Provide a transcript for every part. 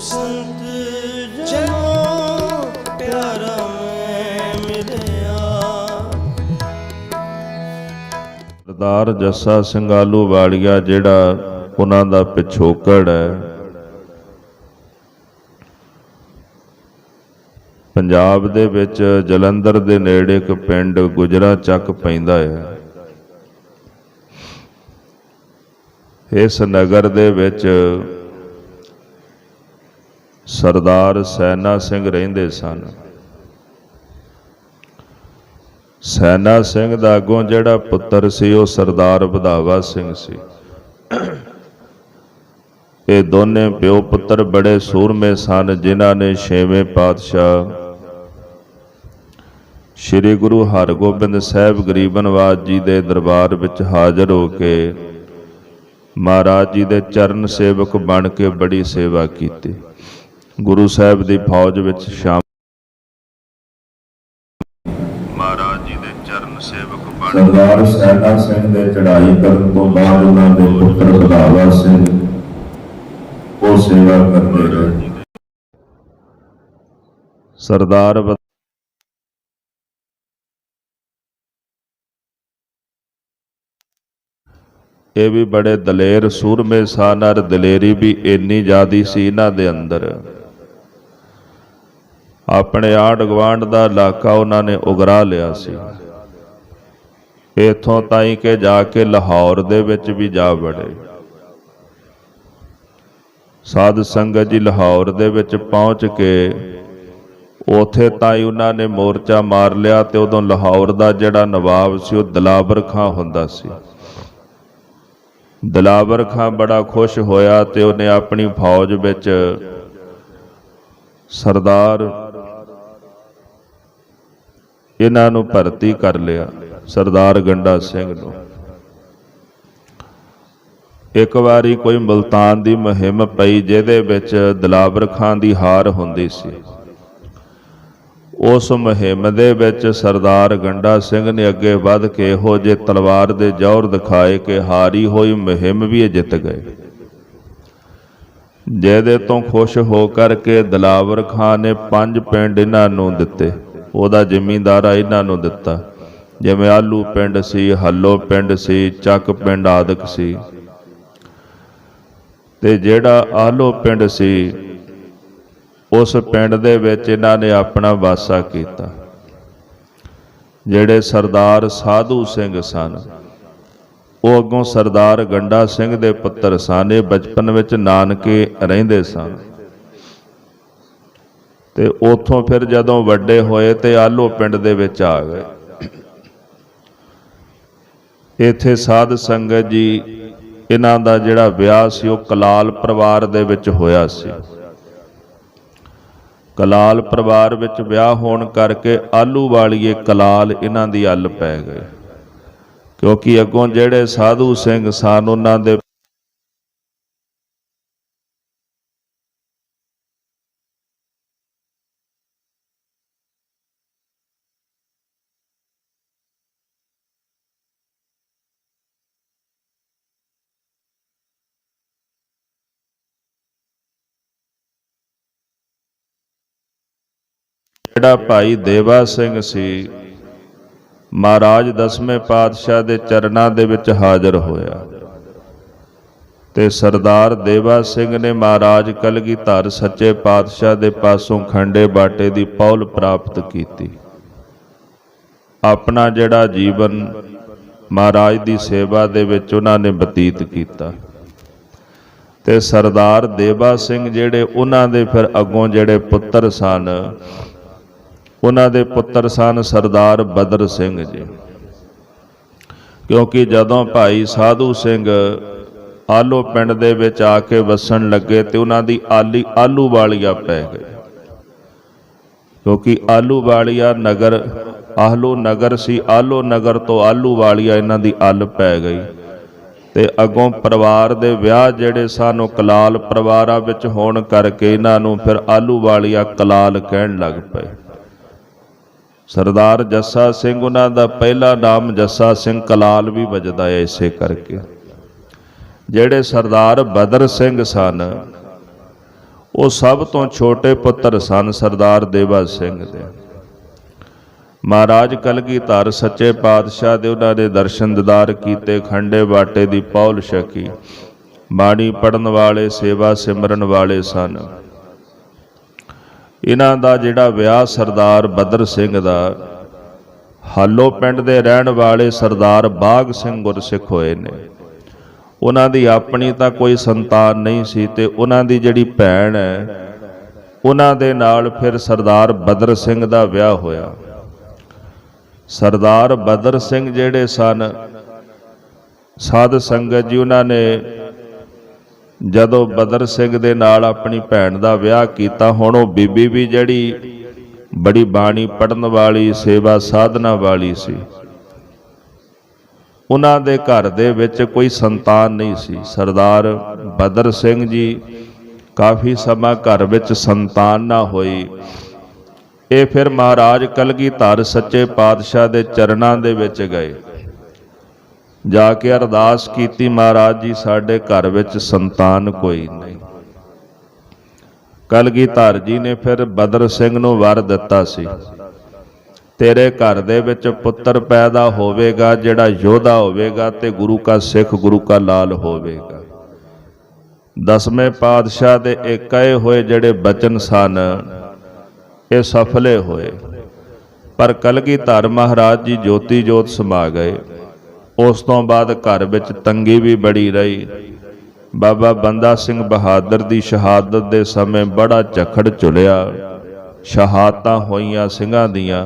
ਸੰਤ ਜਨੋ ਪਿਆਰਾ ਮੈਂ ਮਿਲਿਆ ਸਰਦਾਰ ਜੱਸਾ ਸਿੰਘਲੂ ਵਾਲੀਆ ਜਿਹੜਾ ਉਹਨਾਂ ਦਾ ਪਿਛੋਕੜ ਹੈ, ਪੰਜਾਬ ਦੇ ਵਿੱਚ ਜਲੰਧਰ ਦੇ ਨੇੜੇ ਇੱਕ ਪਿੰਡ ਗੁਜਰਾ ਚੱਕ ਪੈਂਦਾ ਹੈ। ਇਸ ਨਗਰ ਦੇ ਵਿੱਚ ਸਰਦਾਰ ਸੈਨਾ ਸਿੰਘ ਰਹਿੰਦੇ ਸਨ। ਸੈਨਾ ਸਿੰਘ ਦਾ ਅੱਗੋਂ ਜਿਹੜਾ ਪੁੱਤਰ ਸੀ, ਉਹ ਸਰਦਾਰ ਵਧਾਵਾ ਸਿੰਘ ਸੀ। ਇਹ ਦੋਨੇ ਪਿਓ ਪੁੱਤਰ ਬੜੇ ਸੂਰਮੇ ਸਨ, ਜਿਨ੍ਹਾਂ ਨੇ ਛੇਵੇਂ ਪਾਤਸ਼ਾਹ ਸ੍ਰੀ ਗੁਰੂ ਹਰਗੋਬਿੰਦ ਸਾਹਿਬ ਗਰੀਬਨਵਾਜ ਜੀ ਦੇ ਦਰਬਾਰ ਵਿੱਚ ਹਾਜ਼ਰ ਹੋ ਕੇ ਮਹਾਰਾਜ ਜੀ ਦੇ ਚਰਨ ਸੇਵਕ ਬਣ ਕੇ ਬੜੀ ਸੇਵਾ ਕੀਤੀ। ਗੁਰੂ ਸਾਹਿਬ ਦੀ ਫੌਜ ਵਿੱਚ ਸ਼ਾਮਲ। ਮਹਾਰਾਜ ਜੀ ਦੇ ਚਰਨ ਸੇਵਕ ਬਣ। ਸਰਦਾਰ ਸੈਨਾ ਸਿੰਘ ਦੇ ਚੜ੍ਹਾਈ ਕਰਨ ਤੋਂ ਬਾਅਦ ਉਹਨਾਂ ਦੇ ਪੁੱਤਰ ਬਧਾਵਾ ਸਿੰਘ ਉਹ ਸੇਵਾ ਕਰਦੇ ਰਹੇ। ਸਰਦਾਰ ਇਹ ਵੀ ਬੜੇ ਦਲੇਰ ਸੂਰਮੇ ਸਨ ਔਰ ਦਲੇਰੀ ਵੀ ਇੰਨੀ ਜ਼ਿਆਦੀ ਸੀ ਇਹਨਾਂ ਦੇ ਅੰਦਰ। ਆਪਣੇ ਆਂਢ ਗੁਆਂਢ ਦਾ ਇਲਾਕਾ ਉਹਨਾਂ ਨੇ ਉਗਰਾ ਲਿਆ ਸੀ। ਇਥੋਂ ਤਾਈਂ ਕਿ ਜਾ ਕੇ ਲਾਹੌਰ ਦੇ ਵਿੱਚ ਵੀ ਜਾ ਵੜੇ। ਸਾਧ ਸੰਗਤ ਜੀ ਲਾਹੌਰ ਦੇ ਵਿੱਚ ਪਹੁੰਚ ਕੇ ਉਥੇ ਤਾਈ ਉਹਨਾਂ ਨੇ ਮੋਰਚਾ ਮਾਰ ਲਿਆ ਤੇ ਉਦੋਂ ਲਾਹੌਰ ਦਾ ਜਿਹੜਾ ਨਵਾਬ ਸੀ ਉਹ ਦਲਾਬਰ ਖਾਂ ਹੁੰਦਾ ਸੀ। ਦਲਾਵਰ ਖਾਂ ਬੜਾ ਖੁਸ਼ ਹੋਇਆ ਤੇ ਉਹਨੇ ਆਪਣੀ ਫੌਜ ਵਿੱਚ ਸਰਦਾਰ ਇਹਨਾਂ ਨੂੰ ਭਰਤੀ ਕਰ ਲਿਆ, ਸਰਦਾਰ ਗੰਡਾ ਸਿੰਘ ਨੂੰ। ਇੱਕ ਵਾਰੀ ਕੋਈ ਮਲਤਾਨ ਦੀ ਮੁਹਿੰਮ ਪਈ ਜਿਹਦੇ ਵਿੱਚ ਦਲਾਵਰ ਖਾਨ ਦੀ ਹਾਰ ਹੁੰਦੀ ਸੀ। ਉਸ ਮੁਹਿੰਮ ਦੇ ਵਿੱਚ ਸਰਦਾਰ ਗੰਡਾ ਸਿੰਘ ਨੇ ਅੱਗੇ ਵੱਧ ਕੇ ਇਹੋ ਜੇ ਤਲਵਾਰ ਦੇ ਜ਼ੋਰ ਦਿਖਾਏ ਕਿ ਹਾਰੀ ਹੋਈ ਮੁਹਿੰਮ ਵੀ ਜਿੱਤ ਗਏ। ਜਿਹਦੇ ਤੋਂ ਖੁਸ਼ ਹੋ ਕਰਕੇ ਦਲਾਵਰ ਖਾਨ ਨੇ ਪੰਜ ਪਿੰਡ ਇਹਨਾਂ ਨੂੰ ਦਿੱਤੇ। ਉਹਦਾ ਜ਼ਿਮੀਂਦਾਰਾ ਇਹਨਾਂ ਨੂੰ ਦਿੱਤਾ। ਜਿਵੇਂ ਆਲੂ ਪਿੰਡ ਸੀ, ਹੱਲੋ ਪਿੰਡ ਸੀ, ਚੱਕ ਪਿੰਡ ਆਦਿਕ ਸੀ। ਤੇ ਜਿਹੜਾ ਆਲੋ ਪਿੰਡ ਸੀ, ਉਸ ਪਿੰਡ ਦੇ ਵਿੱਚ ਇਹਨਾਂ ਨੇ ਆਪਣਾ ਵਾਸਾ ਕੀਤਾ। ਜਿਹੜੇ ਸਰਦਾਰ ਸਾਧੂ ਸਿੰਘ ਸਨ, ਉਹ ਅੱਗੋਂ ਸਰਦਾਰ ਗੰਡਾ ਸਿੰਘ ਦੇ ਪੁੱਤਰ ਸਨ। ਇਹ ਬਚਪਨ ਵਿੱਚ ਨਾਨਕੇ ਰਹਿੰਦੇ ਸਨ। ਤੇ ਉਥੋਂ ਫਿਰ ਜਦੋਂ ਵੱਡੇ ਹੋਏ ਤੇ ਆਲੋ ਪਿੰਡ ਦੇ ਵਿੱਚ ਆ ਗਏ। ਇੱਥੇ ਸਾਧ ਸੰਗਤ ਜੀ, ਇਹਨਾਂ ਦਾ ਜਿਹੜਾ ਵਿਆਹ ਸੀ, ਉਹ ਕਲਾਲ ਪਰਿਵਾਰ ਦੇ ਵਿੱਚ ਹੋਇਆ ਸੀ। ਕਲਾਲ ਪਰਿਵਾਰ ਵਿੱਚ ਵਿਆਹ ਹੋਣ ਕਰਕੇ ਆਲੂ ਵਾਲੀਏ ਕਲਾਲ ਇਹਨਾਂ ਦੀ ਅੱਲ ਪੈ ਗਏ। ਕਿਉਂਕਿ ਅੱਗੋਂ ਜਿਹੜੇ ਸਾਧੂ ਸਿੰਘ ਸਨ, ਉਹਨਾਂ ਦੇ ਜਿਹੜਾ ਭਾਈ ਦੇਵਾ ਸਿੰਘ ਸੀ, ਮਹਾਰਾਜ ਦਸਵੇਂ ਪਾਤਸ਼ਾਹ ਦੇ ਚਰਨਾਂ ਦੇ ਵਿੱਚ ਹਾਜ਼ਰ ਹੋਇਆ। ਤੇ ਸਰਦਾਰ ਦੇਵਾ ਸਿੰਘ ਨੇ ਮਹਾਰਾਜ ਕਲਗੀਧਰ ਸੱਚੇ ਪਾਤਸ਼ਾਹ ਦੇ ਪਾਸੋਂ ਖੰਡੇ ਬਾਟੇ ਦੀ ਪੌਲ ਪ੍ਰਾਪਤ ਕੀਤੀ। ਆਪਣਾ ਜਿਹੜਾ ਜੀਵਨ ਮਹਾਰਾਜ ਦੀ ਸੇਵਾ ਦੇ ਵਿੱਚ ਉਹਨਾਂ ਨੇ ਬਤੀਤ ਕੀਤਾ। ਤੇ ਸਰਦਾਰ ਦੇਵਾ ਸਿੰਘ ਜਿਹੜੇ ਉਹਨਾਂ ਦੇ ਫਿਰ ਅੱਗੋਂ ਜਿਹੜੇ ਪੁੱਤਰ ਸਨ ਉਹਨਾਂ ਦੇ ਪੁੱਤਰ ਸਨ ਸਰਦਾਰ ਬਦਰ ਸਿੰਘ ਜੀ। ਕਿਉਂਕਿ ਜਦੋਂ ਭਾਈ ਸਾਧੂ ਸਿੰਘ ਆਲੋ ਪਿੰਡ ਦੇ ਵਿੱਚ ਆ ਕੇ ਵਸਣ ਲੱਗੇ ਤੇ ਉਹਨਾਂ ਦੀ ਆਲੀ ਆਲੂ ਵਾਲੀਆ ਪੈ ਗਈ। ਕਿਉਂਕਿ ਆਲੂ ਵਾਲੀਆ ਨਗਰ, ਆਹਲੋ ਨਗਰ ਸੀ, ਆਲੋ ਨਗਰ ਤੋਂ ਆਲੂ ਵਾਲੀਆ ਇਹਨਾਂ ਦੀ ਅੱਲ ਪੈ ਗਈ। ਤੇ ਅੱਗੋਂ ਪਰਿਵਾਰ ਦੇ ਵਿਆਹ ਜਿਹੜੇ ਸਨ ਉਹ ਕਲਾਲ ਪਰਿਵਾਰਾਂ ਵਿੱਚ ਹੋਣ ਕਰਕੇ ਇਹਨਾਂ ਨੂੰ ਫਿਰ ਆਲੂ ਵਾਲੀਆ ਕਲਾਲ ਕਹਿਣ ਲੱਗ ਪਏ। ਸਰਦਾਰ ਜੱਸਾ ਸਿੰਘ ਉਹਨਾਂ ਦਾ ਪਹਿਲਾ ਨਾਮ ਜੱਸਾ ਸਿੰਘ ਕਲਾਲ ਵੀ ਵੱਜਦਾ ਹੈ ਇਸੇ ਕਰਕੇ। ਜਿਹੜੇ ਸਰਦਾਰ ਬਦਰ ਸਿੰਘ ਸਨ, ਉਹ ਸਭ ਤੋਂ ਛੋਟੇ ਪੁੱਤਰ ਸਨ ਸਰਦਾਰ ਦੇਵਾ ਸਿੰਘ ਦੇ। ਮਹਾਰਾਜ ਕਲਗੀਧਰ ਸੱਚੇ ਪਾਤਸ਼ਾਹ ਦੇ ਉਹਨਾਂ ਦੇ ਦਰਸ਼ਨ ਦਿਦਾਰ ਕੀਤੇ, ਖੰਡੇ ਬਾਟੇ ਦੀ ਪੌਲ ਛਕੀ, ਬਾਣੀ ਪੜਨ ਵਾਲੇ, ਸੇਵਾ ਸਿਮਰਨ ਵਾਲੇ ਸਨ। ਇਹਨਾਂ ਦਾ ਜਿਹੜਾ ਵਿਆਹ ਸਰਦਾਰ ਬਦਰ ਸਿੰਘ ਦਾ, ਹਾਲੋ ਪਿੰਡ ਦੇ ਰਹਿਣ ਵਾਲੇ ਸਰਦਾਰ ਬਾਗ ਸਿੰਘ ਗੁਰਸਿੱਖ ਹੋਏ ਨੇ। ਉਹਨਾਂ ਦੀ ਆਪਣੀ ਤਾਂ ਕੋਈ ਸੰਤਾਨ ਨਹੀਂ ਸੀ ਤੇ ਉਹਨਾਂ ਦੀ ਜਿਹੜੀ ਭੈਣ ਹੈ, ਉਹਨਾਂ ਦੇ ਨਾਲ ਫਿਰ ਸਰਦਾਰ ਬਦਰ ਸਿੰਘ ਦਾ ਵਿਆਹ ਹੋਇਆ। ਸਰਦਾਰ ਬਦਰ ਸਿੰਘ ਜਿਹੜੇ ਸਨ, ਸਾਧ ਸੰਗਤ ਜੀ ਉਹਨਾਂ ਨੇ ਜਦੋਂ ਬਦਰ ਸਿੰਘ ਦੇ ਨਾਲ ਆਪਣੀ ਭੈਣ ਦਾ ਵਿਆਹ ਕੀਤਾ, ਹੁਣ ਉਹ ਬੀਬੀ ਵੀ ਜਿਹੜੀ ਬੜੀ ਬਾਣੀ ਪੜਨ ਵਾਲੀ, ਸੇਵਾ ਸਾਧਨਾ ਵਾਲੀ ਸੀ। ਉਹਨਾਂ ਦੇ ਘਰ ਦੇ ਵਿੱਚ ਕੋਈ ਸੰਤਾਨ ਨਹੀਂ ਸੀ। ਸਰਦਾਰ ਬਦਰ ਸਿੰਘ ਜੀ ਕਾਫੀ ਸਮਾਂ ਘਰ ਵਿੱਚ ਸੰਤਾਨ ਨਾ ਹੋਈ। ਇਹ ਫਿਰ ਮਹਾਰਾਜ ਕਲਗੀਧਰ ਸੱਚੇ ਪਾਤਸ਼ਾਹ ਦੇ ਚਰਨਾਂ ਦੇ ਵਿੱਚ ਗਏ। ਜਾ ਕੇ ਅਰਦਾਸ ਕੀਤੀ ਮਹਾਰਾਜ ਜੀ, ਸਾਡੇ ਘਰ ਵਿੱਚ ਸੰਤਾਨ ਕੋਈ ਨਹੀਂ। ਕਲਗੀਧਰ ਜੀ ਨੇ ਫਿਰ ਬਦਰ ਸਿੰਘ ਨੂੰ ਵਰ ਦਿੱਤਾ ਸੀ। ਤੇਰੇ ਘਰ ਦੇ ਵਿੱਚ ਪੁੱਤਰ ਪੈਦਾ ਹੋਵੇਗਾ, ਜਿਹੜਾ ਯੋਧਾ ਹੋਵੇਗਾ ਤੇ ਗੁਰੂ ਕਾ ਸਿੱਖ, ਗੁਰੂ ਕਾ ਲਾਲ ਹੋਵੇਗਾ। ਦਸਵੇਂ ਪਾਤਸ਼ਾਹ ਦੇ ਇਕਏ ਹੋਏ ਜਿਹੜੇ ਬਚਨ ਸਨ, ਇਹ ਸਫਲੇ ਹੋਏ। ਪਰ ਕਲਗੀਧਰ ਮਹਾਰਾਜ ਜੀ ਜੋਤੀ ਜੋਤ ਸਮਾ ਗਏ। ਉਸ ਤੋਂ ਬਾਅਦ ਘਰ ਵਿੱਚ ਤੰਗੀ ਵੀ ਬੜੀ ਰਹੀ। ਬਾਬਾ ਬੰਦਾ ਸਿੰਘ ਬਹਾਦਰ ਦੀ ਸ਼ਹਾਦਤ ਦੇ ਸਮੇਂ ਬੜਾ ਝਖੜ ਚੁਲਿਆ ਸ਼ਹਾਦਤਾਂ ਹੋਈਆਂ ਸਿੰਘਾਂ ਦੀਆਂ।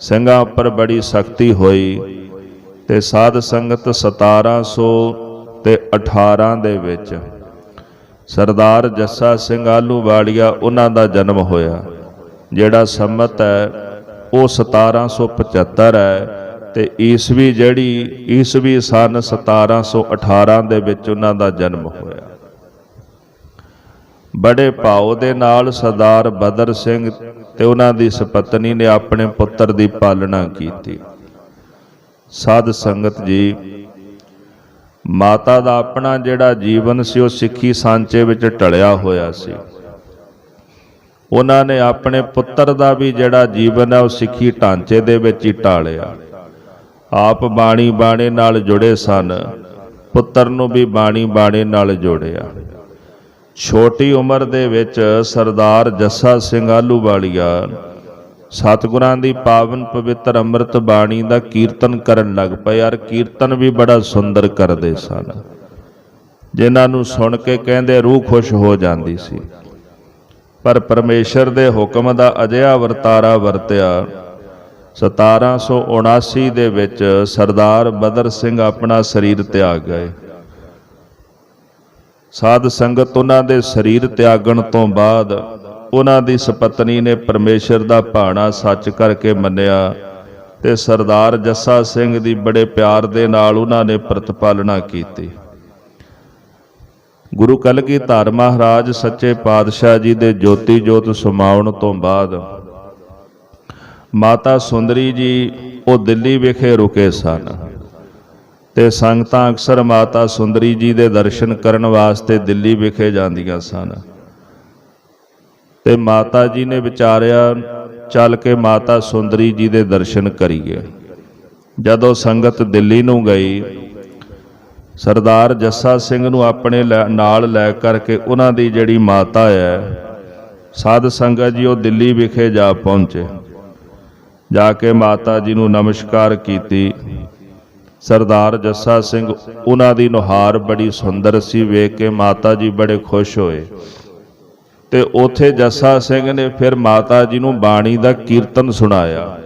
ਸਿੰਘਾਂ ਉੱਪਰ ਬੜੀ ਸਖਤੀ ਹੋਈ ਤੇ ਸਾਧ ਸੰਗਤ 1700 ਤੇ 18 ਦੇ ਵਿੱਚ ਸਰਦਾਰ ਜੱਸਾ ਸਿੰਘ ਆਲੂਵਾਲੀਆ ਉਹਨਾਂ ਦਾ ਜਨਮ ਹੋਇਆ, ਜਿਹੜਾ ਸੰਮਤ ਹੈ, ਉਹ 1775 ਹੈ। ਤੇ ਈਸਵੀ ਜਿਹੜੀ ਈਸਵੀ ਸਨ 1718 ਦੇ ਵਿੱਚ ਉਹਨਾਂ ਦਾ ਜਨਮ ਹੋਇਆ। ਬੜੇ ਭਾਉ ਦੇ ਨਾਲ ਸਰਦਾਰ ਬਦਰ ਸਿੰਘ ਤੇ ਉਹਨਾਂ ਦੀ ਸੁਪਤਨੀ ਨੇ ਆਪਣੇ ਪੁੱਤਰ ਦੀ ਪਾਲਣਾ ਕੀਤੀ। ਸਾਧ ਸੰਗਤ ਜੀ, ਮਾਤਾ ਦਾ ਆਪਣਾ ਜਿਹੜਾ ਜੀਵਨ ਸੀ, ਉਹ ਸਿੱਖੀ ਸਾਂਚੇ ਵਿੱਚ ਢਲਿਆ ਹੋਇਆ ਸੀ। ਉਹਨਾਂ ਨੇ ਆਪਣੇ ਪੁੱਤਰ ਦਾ ਵੀ ਜਿਹੜਾ ਜੀਵਨ ਹੈ, ਉਹ ਸਿੱਖੀ ਢਾਂਚੇ ਦੇ ਵਿੱਚ ਹੀ ਢਾਲਿਆ। ਆਪ ਬਾਣੀ ਬਾਣੇ ਨਾਲ ਜੁੜੇ ਸਨ, ਪੁੱਤਰ ਨੂੰ ਵੀ ਬਾਣੀ ਬਾਣੇ ਨਾਲ ਜੋੜਿਆ। ਛੋਟੀ ਉਮਰ ਦੇ ਵਿੱਚ ਸਰਦਾਰ ਜੱਸਾ ਸਿੰਘ ਆਲੂਵਾਲੀਆ ਸਤਿਗੁਰਾਂ ਦੀ ਪਾਵਨ ਪਵਿੱਤਰ ਅੰਮ੍ਰਿਤ ਬਾਣੀ ਦਾ ਕੀਰਤਨ ਕਰਨ ਲੱਗ ਪਏ ਯਾਰ ਕੀਰਤਨ ਵੀ ਬੜਾ ਸੁੰਦਰ ਕਰਦੇ ਸਨ। ਜਿਨ੍ਹਾਂ ਨੂੰ ਸੁਣ ਕੇ ਕਹਿੰਦੇ ਰੂਹ ਖੁਸ਼ ਹੋ ਜਾਂਦੀ ਸੀ। ਪਰ ਪਰਮੇਸ਼ਰ ਦੇ ਹੁਕਮ ਦਾ ਅਜਿਹਾ ਵਰਤਾਰਾ ਵਰਤਿਆ 1779 ਦੇ ਵਿੱਚ ਸਰਦਾਰ ਬਦਰ ਸਿੰਘ ਆਪਣਾ ਸਰੀਰ ਤਿਆਗ ਗਏ। ਸਾਧ ਸੰਗਤ ਉਹਨਾਂ ਦੇ ਸਰੀਰ ਤਿਆਗਣ ਤੋਂ ਬਾਅਦ ਉਹਨਾਂ ਦੀ ਸੁਪਤਨੀ ਨੇ ਪਰਮੇਸ਼ਰ ਦਾ ਭਾਣਾ ਸੱਚ ਕਰਕੇ ਮੰਨਿਆ ਤੇ ਸਰਦਾਰ ਜੱਸਾ ਸਿੰਘ ਦੀ ਬੜੇ ਪਿਆਰ ਦੇ ਨਾਲ ਉਹਨਾਂ ਨੇ ਪ੍ਰਤਪਾਲਣਾ ਕੀਤੀ। ਗੁਰੂ ਕਲਗੀਧਰ ਮਹਾਰਾਜ ਸੱਚੇ ਪਾਤਸ਼ਾਹ ਜੀ ਦੇ ਜੋਤੀ ਜੋਤ ਸਮਾਉਣ ਤੋਂ ਬਾਅਦ ਮਾਤਾ ਸੁੰਦਰੀ ਜੀ ਉਹ ਦਿੱਲੀ ਵਿਖੇ ਰੁਕੇ ਸਨ ਤੇ ਸੰਗਤਾਂ ਅਕਸਰ ਮਾਤਾ ਸੁੰਦਰੀ ਜੀ ਦੇ ਦਰਸ਼ਨ ਕਰਨ ਵਾਸਤੇ ਦਿੱਲੀ ਵਿਖੇ ਜਾਂਦੀਆਂ ਸਨ। ਤੇ ਮਾਤਾ ਜੀ ਨੇ ਵਿਚਾਰਿਆ, ਚੱਲ ਕੇ ਮਾਤਾ ਸੁੰਦਰੀ ਜੀ ਦੇ ਦਰਸ਼ਨ ਕਰੀਏ। ਜਦੋਂ ਸੰਗਤ ਦਿੱਲੀ ਨੂੰ ਗਈ, ਸਰਦਾਰ ਜੱਸਾ ਸਿੰਘ ਨੂੰ ਆਪਣੇ ਲੈ- ਨਾਲ ਲੈ ਕਰਕੇ ਉਹਨਾਂ ਦੀ ਜਿਹੜੀ ਮਾਤਾ ਹੈ, ਸਾਧ ਸੰਗਤ ਜੀ ਉਹ ਦਿੱਲੀ ਵਿਖੇ ਜਾ ਪਹੁੰਚੇ। ਜਾ ਕੇ ਮਾਤਾ ਜੀ ਨੂੰ ਨਮਸਕਾਰ ਕੀਤੀ। ਸਰਦਾਰ ਜੱਸਾ ਸਿੰਘ, ਉਹਨਾਂ ਦੀ ਨੁਹਾਰ ਬੜੀ ਸੁੰਦਰ ਸੀ, ਵੇਖ ਕੇ ਮਾਤਾ ਜੀ ਬੜੇ ਖੁਸ਼ ਹੋਏ। ਤੇ ਉਥੇ ਜੱਸਾ ਸਿੰਘ ਨੇ ਫਿਰ ਮਾਤਾ ਜੀ ਨੂੰ ਬਾਣੀ ਦਾ ਕੀਰਤਨ ਸੁਣਾਇਆ।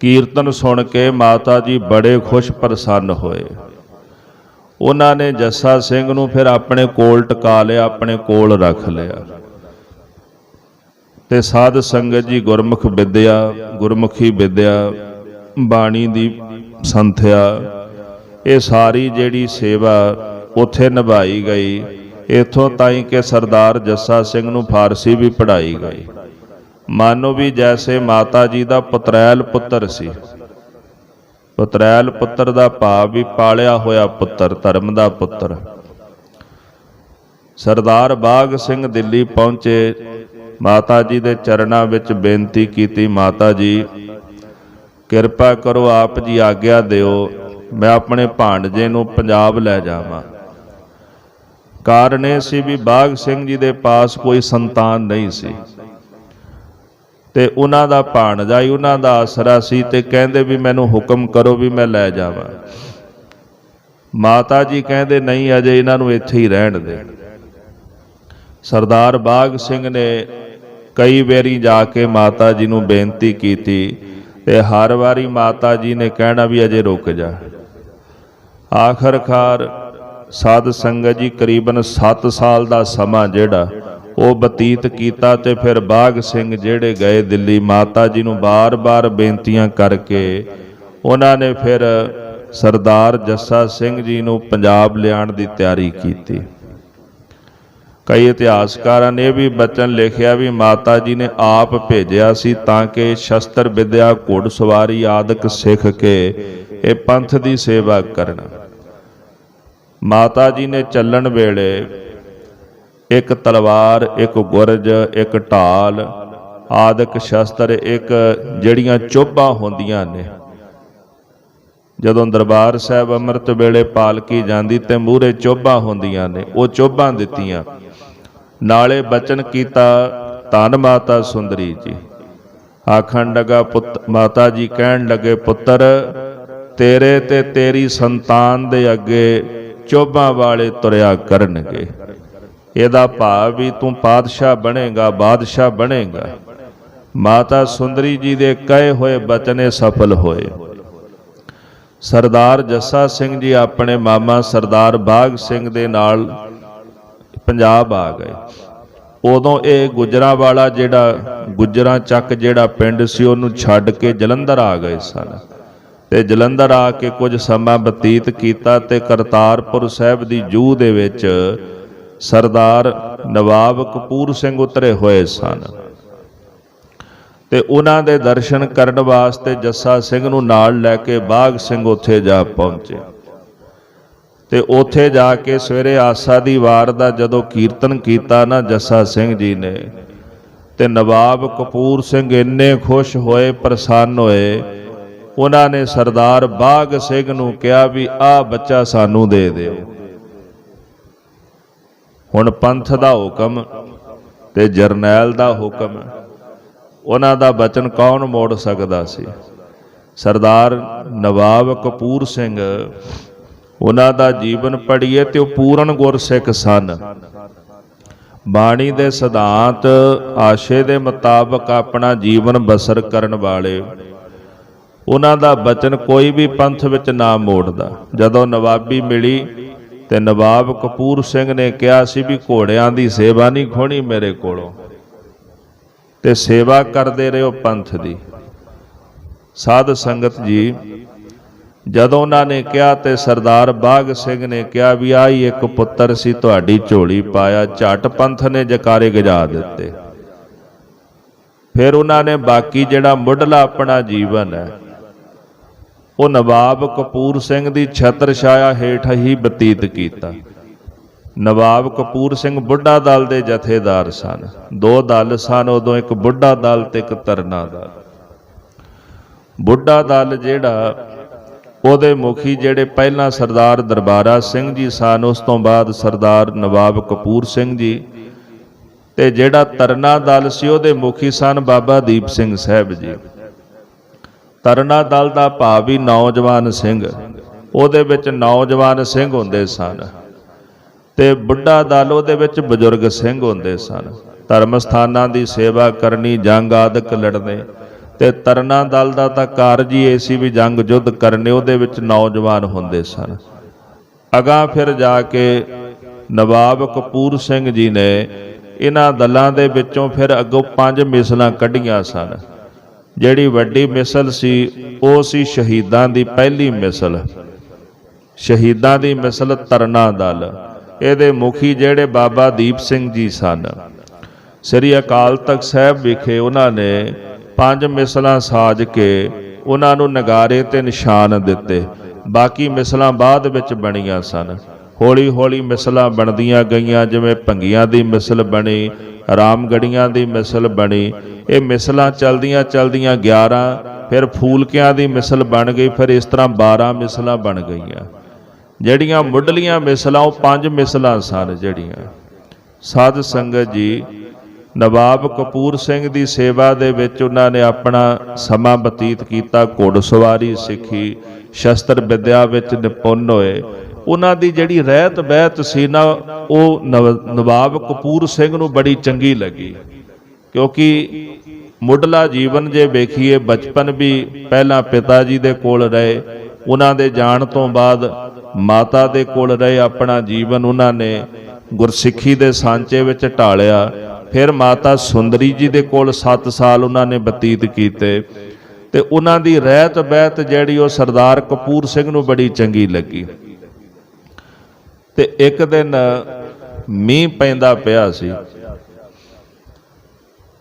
ਕੀਰਤਨ ਸੁਣ ਕੇ ਮਾਤਾ ਜੀ ਬੜੇ ਖੁਸ਼ ਪ੍ਰਸੰਨ ਹੋਏ। ਉਹਨਾਂ ਨੇ ਜੱਸਾ ਸਿੰਘ ਨੂੰ ਫਿਰ ਆਪਣੇ ਕੋਲ ਟਿਕਾ ਲਿਆ, ਆਪਣੇ ਕੋਲ ਰੱਖ ਲਿਆ। ਤੇ ਸਾਧ ਸੰਗਤ ਜੀ ਗੁਰਮੁਖ ਵਿਦਿਆ, ਗੁਰਮੁਖੀ ਵਿਦਿਆ, ਬਾਣੀ ਦੀ ਸੰਥਿਆ, ਇਹ ਸਾਰੀ ਜਿਹੜੀ ਸੇਵਾ ਉਥੇ ਨਿਭਾਈ ਗਈ। ਇਥੋਂ ਤਾਈਂ ਕਿ ਸਰਦਾਰ ਜੱਸਾ ਸਿੰਘ ਨੂੰ ਫਾਰਸੀ ਵੀ ਪੜ੍ਹਾਈ ਗਈ। ਮਾਨੋ ਵੀ ਜੈਸੇ ਮਾਤਾ ਜੀ ਦਾ ਪੁੱਤਰੈਲ ਪੁੱਤਰ ਸੀ। ਪੁੱਤਰੈਲ ਪੁੱਤਰ ਦਾ ਭਾਵ ਵੀ ਪਾਲਿਆ ਹੋਇਆ ਪੁੱਤਰ, ਧਰਮ ਦਾ ਪੁੱਤਰ। ਸਰਦਾਰ ਬਾਗ ਸਿੰਘ ਦਿੱਲੀ ਪਹੁੰਚੇ। ਮਾਤਾ ਜੀ ਦੇ ਚਰਨਾਂ ਵਿੱਚ ਬੇਨਤੀ ਕੀਤੀ, ਮਾਤਾ ਜੀ, ਕਿਰਪਾ ਕਰੋ ਆਪ ਜੀ ਆਗਿਆ ਦਿਓ, ਮੈਂ ਆਪਣੇ ਭਾਂਡਜੇ ਨੂੰ ਪੰਜਾਬ ਲੈ ਜਾਵਾਂ। ਕਾਰਨ ਇਹ ਸੀ ਵੀ ਬਾਗ ਸਿੰਘ ਜੀ ਦੇ ਪਾਸ ਕੋਈ ਸੰਤਾਨ ਨਹੀਂ ਸੀ। ਤੇ ਉਹਨਾਂ ਦਾ ਭਾਣਜਾ ਹੀ ਉਹਨਾਂ ਦਾ ਆਸਰਾ ਸੀ ਤੇ ਕਹਿੰਦੇ ਵੀ ਮੈਨੂੰ ਹੁਕਮ ਕਰੋ ਵੀ ਮੈਂ ਲੈ ਜਾਵਾਂ। ਮਾਤਾ ਜੀ ਕਹਿੰਦੇ, ਨਹੀਂ, ਅਜੇ ਇਹਨਾਂ ਨੂੰ ਇੱਥੇ ਹੀ ਰਹਿਣ ਦੇ। ਸਰਦਾਰ ਬਾਗ ਸਿੰਘ ਨੇ ਕਈ ਵਾਰੀ ਜਾ ਕੇ ਮਾਤਾ ਜੀ ਨੂੰ ਬੇਨਤੀ ਕੀਤੀ ਤੇ ਹਰ ਵਾਰੀ ਮਾਤਾ ਜੀ ਨੇ ਕਹਿਣਾ ਵੀ ਅਜੇ ਰੁਕ ਜਾ। ਆਖਰਕਾਰ ਸਾਧ ਸੰਗਤ ਜੀ ਕਰੀਬਨ 7 ਸਾਲ ਦਾ ਸਮਾਂ ਜਿਹੜਾ ਉਹ ਬਤੀਤ ਕੀਤਾ ਤੇ ਫਿਰ ਬਾਗ ਸਿੰਘ ਜਿਹੜੇ ਗਏ ਦਿੱਲੀ ਮਾਤਾ ਜੀ ਨੂੰ ਬਾਰ-ਬਾਰ ਬੇਨਤੀਆਂ ਕਰਕੇ ਉਹਨਾਂ ਨੇ ਫਿਰ ਸਰਦਾਰ ਜੱਸਾ ਸਿੰਘ ਜੀ ਨੂੰ ਪੰਜਾਬ ਲਿਆਉਣ ਦੀ ਤਿਆਰੀ ਕੀਤੀ। ਕਈ ਇਤਿਹਾਸਕਾਰਾਂ ਨੇ ਇਹ ਵੀ ਬਚਨ ਲਿਖਿਆ ਵੀ ਮਾਤਾ ਜੀ ਨੇ ਆਪ ਭੇਜਿਆ ਸੀ ਤਾਂ ਕਿ ਸ਼ਸਤਰ ਵਿਦਿਆ ਘੋੜਸਵਾਰੀ ਆਦਿਕ ਸਿੱਖ ਕੇ ਇਹ ਪੰਥ ਦੀ ਸੇਵਾ ਕਰਨ। ਮਾਤਾ ਜੀ ਨੇ ਚੱਲਣ ਵੇਲੇ ਇੱਕ ਤਲਵਾਰ, ਇੱਕ ਗੁਰਜ, ਇੱਕ ਢਾਲ ਆਦਿਕ ਸ਼ਸਤਰ ਇੱਕ ਜਿਹੜੀਆਂ ਚੋਬਾਂ ਹੁੰਦੀਆਂ ਨੇ ਜਦੋਂ ਦਰਬਾਰ ਸਾਹਿਬ ਅੰਮ੍ਰਿਤ ਵੇਲੇ ਪਾਲਕੀ ਜਾਂਦੀ ਤੇ ਮੂਹਰੇ ਚੋਭਾਂ ਹੁੰਦੀਆਂ ਨੇ, ਉਹ ਚੋਬਾਂ ਦਿੱਤੀਆਂ। ਨਾਲੇ ਬਚਨ ਕੀਤਾ, ਧੰਨ ਮਾਤਾ ਸੁੰਦਰੀ ਜੀ। ਆਖਣ ਲਗਾ, ਪੁੱਤ, ਮਾਤਾ ਜੀ ਕਹਿਣ ਲੱਗੇ, ਪੁੱਤਰ, ਤੇਰੇ ਤੇ ਤੇਰੀ ਸੰਤਾਨ ਦੇ ਅੱਗੇ ਚੋਬਾਂ ਵਾਲੇ ਤੁਰਿਆ ਕਰਨਗੇ। ਇਹਦਾ ਭਾਵ ਵੀ ਤੂੰ ਪਾਤਸ਼ਾਹ ਬਣੇਗਾ, ਬਾਦਸ਼ਾਹ ਬਣੇਗਾ। ਮਾਤਾ ਸੁੰਦਰੀ ਜੀ ਦੇ ਕਹੇ ਹੋਏ ਬਚਨੇ ਸਫਲ ਹੋਏ। ਸਰਦਾਰ ਜੱਸਾ ਸਿੰਘ ਜੀ ਆਪਣੇ ਮਾਮਾ ਸਰਦਾਰ ਬਾਗ ਸਿੰਘ ਦੇ ਨਾਲ ਪੰਜਾਬ ਆ ਗਏ। ਉਦੋਂ ਇਹ ਗੁਜਰਾਂ ਵਾਲਾ ਜਿਹੜਾ ਗੁਜਰਾਂ ਚੱਕ ਜਿਹੜਾ ਪਿੰਡ ਸੀ, ਉਹਨੂੰ ਛੱਡ ਕੇ ਜਲੰਧਰ ਆ ਗਏ ਸਨ। ਤੇ ਜਲੰਧਰ ਆ ਕੇ ਕੁਝ ਸਮਾਂ ਬਤੀਤ ਕੀਤਾ ਤੇ ਕਰਤਾਰਪੁਰ ਸਾਹਿਬ ਦੀ ਜੂ ਦੇ ਵਿੱਚ ਸਰਦਾਰ ਨਵਾਬ ਕਪੂਰ ਸਿੰਘ ਉਤਰੇ ਹੋਏ ਸਨ। ਤੇ ਉਹਨਾਂ ਦੇ ਦਰਸ਼ਨ ਕਰਨ ਵਾਸਤੇ ਜੱਸਾ ਸਿੰਘ ਨੂੰ ਨਾਲ ਲੈ ਕੇ ਬਾਗ ਸਿੰਘ ਉੱਥੇ ਜਾ ਪਹੁੰਚੇ। ਤੇ ਉੱਥੇ ਜਾ ਕੇ ਸਵੇਰੇ ਆਸਾ ਦੀ ਵਾਰ ਦਾ ਜਦੋਂ ਕੀਰਤਨ ਕੀਤਾ ਨਾ ਜੱਸਾ ਸਿੰਘ ਜੀ ਨੇ, ਤੇ ਨਵਾਬ ਕਪੂਰ ਸਿੰਘ ਇੰਨੇ ਖੁਸ਼ ਹੋਏ, ਪ੍ਰਸੰਨ ਹੋਏ। ਉਹਨਾਂ ਨੇ ਸਰਦਾਰ ਬਾਗ ਸਿੰਘ ਨੂੰ ਕਿਹਾ ਵੀ ਆਹ ਬੱਚਾ ਸਾਨੂੰ ਦੇ ਦਿਓ। ਹੁਣ ਪੰਥ ਦਾ ਹੁਕਮ ਤੇ ਜਰਨੈਲ ਦਾ ਹੁਕਮ। ਉਹਨਾਂ ਦਾ ਬਚਨ ਕੌਣ ਮੋੜ ਸਕਦਾ ਸੀ? ਸਰਦਾਰ ਨਵਾਬ ਕਪੂਰ ਸਿੰਘ, ਉਹਨਾਂ ਦਾ ਜੀਵਨ ਪੜ੍ਹੀਏ ਤੇ ਉਹ ਪੂਰਨ ਗੁਰਸਿੱਖ ਸਨ। ਬਾਣੀ ਦੇ ਸਿਧਾਂਤ, ਆਸ਼ੇ ਦੇ ਮੁਤਾਬਕ ਆਪਣਾ ਜੀਵਨ ਬਸਰ ਕਰਨ ਵਾਲੇ, ਉਹਨਾਂ ਦਾ ਬਚਨ ਕੋਈ ਵੀ ਪੰਥ ਵਿੱਚ ਨਾ ਮੋੜਦਾ। ਜਦੋਂ ਨਵਾਬੀ ਮਿਲੀ ਤੇ ਨਵਾਬ ਕਪੂਰ ਸਿੰਘ ਨੇ ਕਿਹਾ ਸੀ ਵੀ ਘੋੜਿਆਂ ਦੀ ਸੇਵਾ ਨਹੀਂ ਖੋਣੀ ਮੇਰੇ ਕੋਲੋਂ। ਤੇ ਸੇਵਾ ਕਰਦੇ ਰਹੋ ਪੰਥ ਦੀ। ਸਾਧ ਸੰਗਤ ਜੀ, ਜਦੋਂ ਉਹਨਾਂ ਨੇ ਕਿਹਾ ਤੇ ਸਰਦਾਰ ਬਾਗ ਸਿੰਘ ਨੇ ਕਿਹਾ ਵੀ ਆਈ ਇੱਕ ਪੁੱਤਰ ਸੀ ਤੁਹਾਡੀ ਝੋਲੀ ਪਾਇਆ, ਝਟ ਪੰਥ ਨੇ ਜਕਾਰੇ ਗਜਾ ਦਿੱਤੇ। ਫਿਰ ਉਹਨਾਂ ਨੇ ਬਾਕੀ ਜਿਹੜਾ ਮੁੱਢਲਾ ਆਪਣਾ ਜੀਵਨ ਹੈ, ਉਹ ਨਵਾਬ ਕਪੂਰ ਸਿੰਘ ਦੀ ਛਤਰ ਛਾਇਆ ਹੇਠ ਹੀ ਬਤੀਤ ਕੀਤਾ। ਨਵਾਬ ਕਪੂਰ ਸਿੰਘ ਬੁੱਢਾ ਦਲ ਦੇ ਜਥੇਦਾਰ ਸਨ। ਦੋ ਦਲ ਸਨ, ਉਦੋਂ ਇੱਕ ਬੁੱਢਾ ਦਲ ਤੇ ਇੱਕ ਤਰਨਾ ਦਲ। ਬੁੱਢਾ ਦਲ ਜਿਹੜਾ, ਉਹਦੇ ਮੁਖੀ ਜਿਹੜੇ ਪਹਿਲਾਂ ਸਰਦਾਰ ਦਰਬਾਰਾ ਸਿੰਘ ਜੀ ਸਨ, ਉਸ ਤੋਂ ਬਾਅਦ ਸਰਦਾਰ ਨਵਾਬ ਕਪੂਰ ਸਿੰਘ ਜੀ। ਤੇ ਜਿਹੜਾ ਤਰਨਾ ਦਲ ਸੀ, ਉਹਦੇ ਮੁਖੀ ਸਨ ਬਾਬਾ ਦੀਪ ਸਿੰਘ ਸਾਹਿਬ ਜੀ। ਤਰਨਾ ਦਲ ਦਾ ਭਾਵ ਵੀ ਨੌਜਵਾਨ ਸਿੰਘ। ਉਹਦੇ ਵਿੱਚ ਨੌਜਵਾਨ ਸਿੰਘ ਹੁੰਦੇ ਸਨ। ਤੇ ਬੁੱਢਾ ਦਲ ਉਹਦੇ ਵਿੱਚ ਬਜ਼ੁਰਗ ਸਿੰਘ ਹੁੰਦੇ ਸਨ। ਧਰਮ ਸਥਾਨਾਂ ਦੀ ਸੇਵਾ ਕਰਨੀ, ਜੰਗ ਆਦਿਕ ਲੜਨੇ ਤੇ ਤਰਨਾ ਦਲ ਦਾ ਤਾਂ ਕਾਰਜ ਹੀ ਇਹ ਸੀ ਵੀ ਜੰਗ ਜੁੱਧ ਕਰਨੇ, ਉਹਦੇ ਵਿੱਚ ਨੌਜਵਾਨ ਹੁੰਦੇ ਸਨ। ਅਗਾਹ ਫਿਰ ਜਾ ਕੇ ਨਵਾਬ ਕਪੂਰ ਸਿੰਘ ਜੀ ਨੇ ਇਹਨਾਂ ਦਲਾਂ ਦੇ ਵਿੱਚੋਂ ਫਿਰ ਅੱਗੋਂ ਪੰਜ ਮਿਸਲਾਂ ਕੱਢੀਆਂ ਸਨ। ਜਿਹੜੀ ਵੱਡੀ ਮਿਸਲ ਸੀ, ਉਹ ਸੀ ਸ਼ਹੀਦਾਂ ਦੀ ਪਹਿਲੀ ਮਿਸਲ। ਸ਼ਹੀਦਾਂ ਦੀ ਮਿਸਲ ਤਰਨਾ ਦਲ। ਇਹਦੇ ਮੁਖੀ ਜਿਹੜੇ ਬਾਬਾ ਦੀਪ ਸਿੰਘ ਜੀ ਸਨ। ਸ੍ਰੀ ਅਕਾਲ ਤਖਤ ਸਾਹਿਬ ਵਿਖੇ ਉਹਨਾਂ ਨੇ ਪੰਜ ਮਿਸਲਾਂ ਸਾਜ ਕੇ ਉਹਨਾਂ ਨੂੰ ਨਗਾਰੇ ਤੇ ਨਿਸ਼ਾਨ ਦਿੱਤੇ। ਬਾਕੀ ਮਿਸਲਾਂ ਬਾਅਦ ਵਿੱਚ ਬਣੀਆਂ ਸਨ। ਹੌਲੀ ਹੌਲੀ ਮਿਸਲਾਂ ਬਣਦੀਆਂ ਗਈਆਂ, ਜਿਵੇਂ ਭੰਗੀਆਂ ਦੀ ਮਿਸਲ ਬਣੀ, ਰਾਮਗੜੀਆਂ ਦੀ ਮਿਸਲ ਬਣੀ। ਇਹ ਮਿਸਲਾਂ ਚਲਦੀਆਂ ਚਲਦੀਆਂ 11 ਫਿਰ ਫੂਲਕਿਆਂ ਦੀ ਮਿਸਲ ਬਣ ਗਈ, ਫਿਰ ਇਸ ਤਰ੍ਹਾਂ 12 ਮਿਸਲਾਂ ਬਣ ਗਈਆਂ। ਜਿਹੜੀਆਂ ਮੁੱਢਲੀਆਂ ਮਿਸਲਾਂ, ਉਹ ਪੰਜ ਮਿਸਲਾਂ ਸਨ ਜਿਹੜੀਆਂ। ਸਾਧ ਸੰਗਤ ਜੀ, ਨਵਾਬ ਕਪੂਰ ਸਿੰਘ ਦੀ ਸੇਵਾ ਦੇ ਵਿੱਚ ਉਹਨਾਂ ਨੇ ਆਪਣਾ ਸਮਾਂ ਬਤੀਤ ਕੀਤਾ, ਘੋੜਸਵਾਰੀ ਸਿੱਖੀ, ਸ਼ਸਤਰ ਵਿਦਿਆ ਵਿੱਚ ਨਿਪੁੰਨ ਹੋਏ। ਉਹਨਾਂ ਦੀ ਜਿਹੜੀ ਰਹਿਤ ਬਹਿਤ ਸੀ ਨਾ, ਉਹ ਨਵ- ਨਵਾਬ ਕਪੂਰ ਸਿੰਘ ਨੂੰ ਬੜੀ ਚੰਗੀ ਲੱਗੀ। ਕਿਉਂਕਿ ਮੁੱਢਲਾ ਜੀਵਨ ਜੇ ਵੇਖੀਏ, ਬਚਪਨ ਵੀ ਪਹਿਲਾਂ ਪਿਤਾ ਜੀ ਦੇ ਕੋਲ ਰਹੇ। ਉਹਨਾਂ ਦੇ ਜਾਣ ਤੋਂ ਬਾਅਦ ਮਾਤਾ ਦੇ ਕੋਲ ਰਹੇ ਆਪਣਾ ਜੀਵਨ ਉਹਨਾਂ ਨੇ ਗੁਰਸਿੱਖੀ ਦੇ ਸਾਂਚੇ ਵਿੱਚ ਢਾਲਿਆ। ਫਿਰ ਮਾਤਾ ਸੁੰਦਰੀ ਜੀ ਦੇ ਕੋਲ 7 ਸਾਲ ਉਹਨਾਂ ਨੇ ਬਤੀਤ ਕੀਤੇ ਤੇ ਉਹਨਾਂ ਦੀ ਰਹਿਤ ਬਹਿਤ ਜਿਹੜੀ ਉਹ ਸਰਦਾਰ ਕਪੂਰ ਸਿੰਘ ਨੂੰ ਬੜੀ ਚੰਗੀ ਲੱਗੀ। ਤੇ ਇੱਕ ਦਿਨ ਮੀਂਹ ਪੈਂਦਾ ਪਿਆ ਸੀ।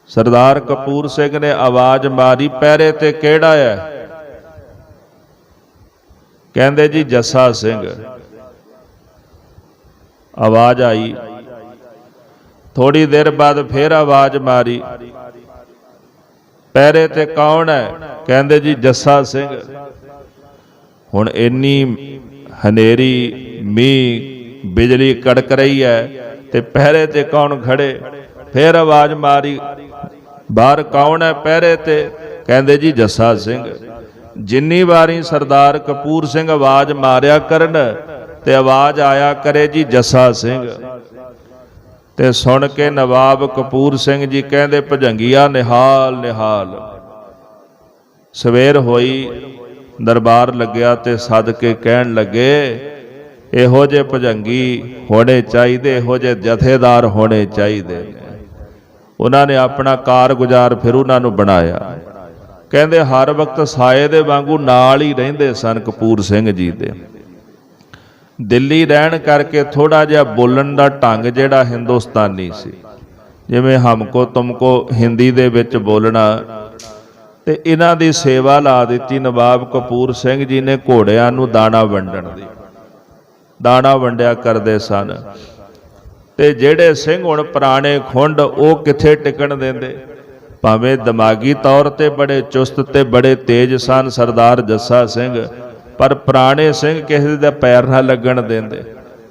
ਸਰਦਾਰ ਕਪੂਰ ਸਿੰਘ ਨੇ ਆਵਾਜ਼ ਮਾਰੀ ਪਹਿਰੇ ਤੇ ਕਿਹੜਾ ਹੈ? ਕਹਿੰਦੇ ਜੀ, ਜੱਸਾ ਸਿੰਘ। ਆਵਾਜ਼ ਆਈ। ਥੋੜੀ ਦੇਰ ਬਾਅਦ ਫੇਰ ਆਵਾਜ਼ ਮਾਰੀ। ਪਹਿਰੇ ਤੇ ਕੌਣ ਹੈ? ਕਹਿੰਦੇ ਜੀ, ਜੱਸਾ ਸਿੰਘ। ਹੁਣ ਇੰਨੀ ਹਨੇਰੀ, ਮੀਂਹ, ਬਿਜਲੀ ਕੜਕ ਰਹੀ ਹੈ ਤੇ ਪਹਿਰੇ ਤੇ ਕੌਣ ਖੜੇ? ਫੇਰ ਆਵਾਜ਼ ਮਾਰੀ, ਬਾਹਰ ਕੌਣ ਹੈ ਪਹਿਰੇ ਤੇ? ਕਹਿੰਦੇ ਜੀ, ਜੱਸਾ ਸਿੰਘ। ਜਿੰਨੀ ਵਾਰੀ ਸਰਦਾਰ ਕਪੂਰ ਸਿੰਘ ਆਵਾਜ਼ ਮਾਰਿਆ ਕਰਨ ਤੇ ਆਵਾਜ਼ ਆਇਆ ਕਰੇ ਜੀ ਜੱਸਾ ਸਿੰਘ। ਤੇ ਸੁਣ ਕੇ ਨਵਾਬ ਕਪੂਰ ਸਿੰਘ ਜੀ ਕਹਿੰਦੇ, ਭਜੰਗੀਆ ਨਿਹਾਲ ਨਿਹਾਲ। ਸਵੇਰ ਹੋਈ, ਦਰਬਾਰ ਲੱਗਿਆ ਤੇ ਸੱਦ ਕੇ ਕਹਿਣ ਲੱਗੇ, ਇਹੋ ਜੇ ਭਜੰਗੀ ਹੋਣੇ ਚਾਹੀਦੇ, ਇਹੋ ਜੇ ਜਥੇਦਾਰ ਹੋਣੇ ਚਾਹੀਦੇ ਉਹਨਾਂ ਨੇ ਆਪਣਾ ਕਾਰਗੁਜ਼ਾਰ ਫਿਰ ਉਹਨਾਂ ਨੂੰ ਬਣਾਇਆ। ਕਹਿੰਦੇ ਹਰ ਵਕਤ ਸਾਏ ਦੇ ਵਾਂਗੂ ਨਾਲ ਹੀ ਰਹਿੰਦੇ ਸਨ ਕਪੂਰ ਸਿੰਘ ਜੀ ਦੇ। ਦਿੱਲੀ ਰਹਿਣ ਕਰਕੇ ਥੋੜਾ ਜਿਹਾ ਬੋਲਣ ਦਾ ਢੰਗ ਜਿਹੜਾ ਹਿੰਦੁਸਤਾਨੀ ਸੀ। ਜਿਵੇਂ ਹਮਕੋ ਤੁਮਕੋ ਹਿੰਦੀ ਦੇ ਵਿੱਚ ਬੋਲਣਾ ਤੇ ਇਹਨਾਂ ਦੀ ਸੇਵਾ ਲਾ ਦਿੱਤੀ ਨਵਾਬ ਕਪੂਰ ਸਿੰਘ ਜੀ ਨੇ ਘੋੜਿਆਂ ਨੂੰ ਦਾਣਾ ਵੰਡਣ ਦੀ। ਦਾਣਾ ਵੰਡਿਆ ਕਰਦੇ ਸਨ। ਤੇ ਜਿਹੜੇ ਸਿੰਘ ਹੁਣ ਪੁਰਾਣੇ ਖੁੰਡ ਉਹ ਕਿੱਥੇ ਟਿਕਣ ਦਿੰਦੇ? ਭਾਵੇਂ ਦਿਮਾਗੀ ਤੌਰ ਤੇ ਬੜੇ ਚੁਸਤ ਤੇ ਬੜੇ ਤੇਜ਼ ਸਨ ਸਰਦਾਰ ਜੱਸਾ ਸਿੰਘ, ਪਰ ਪੁਰਾਣੇ ਸਿੰਘ ਕਿਸੇ ਦੇ ਪੈਰ ਨਾ ਲੱਗਣ ਦਿੰਦੇ।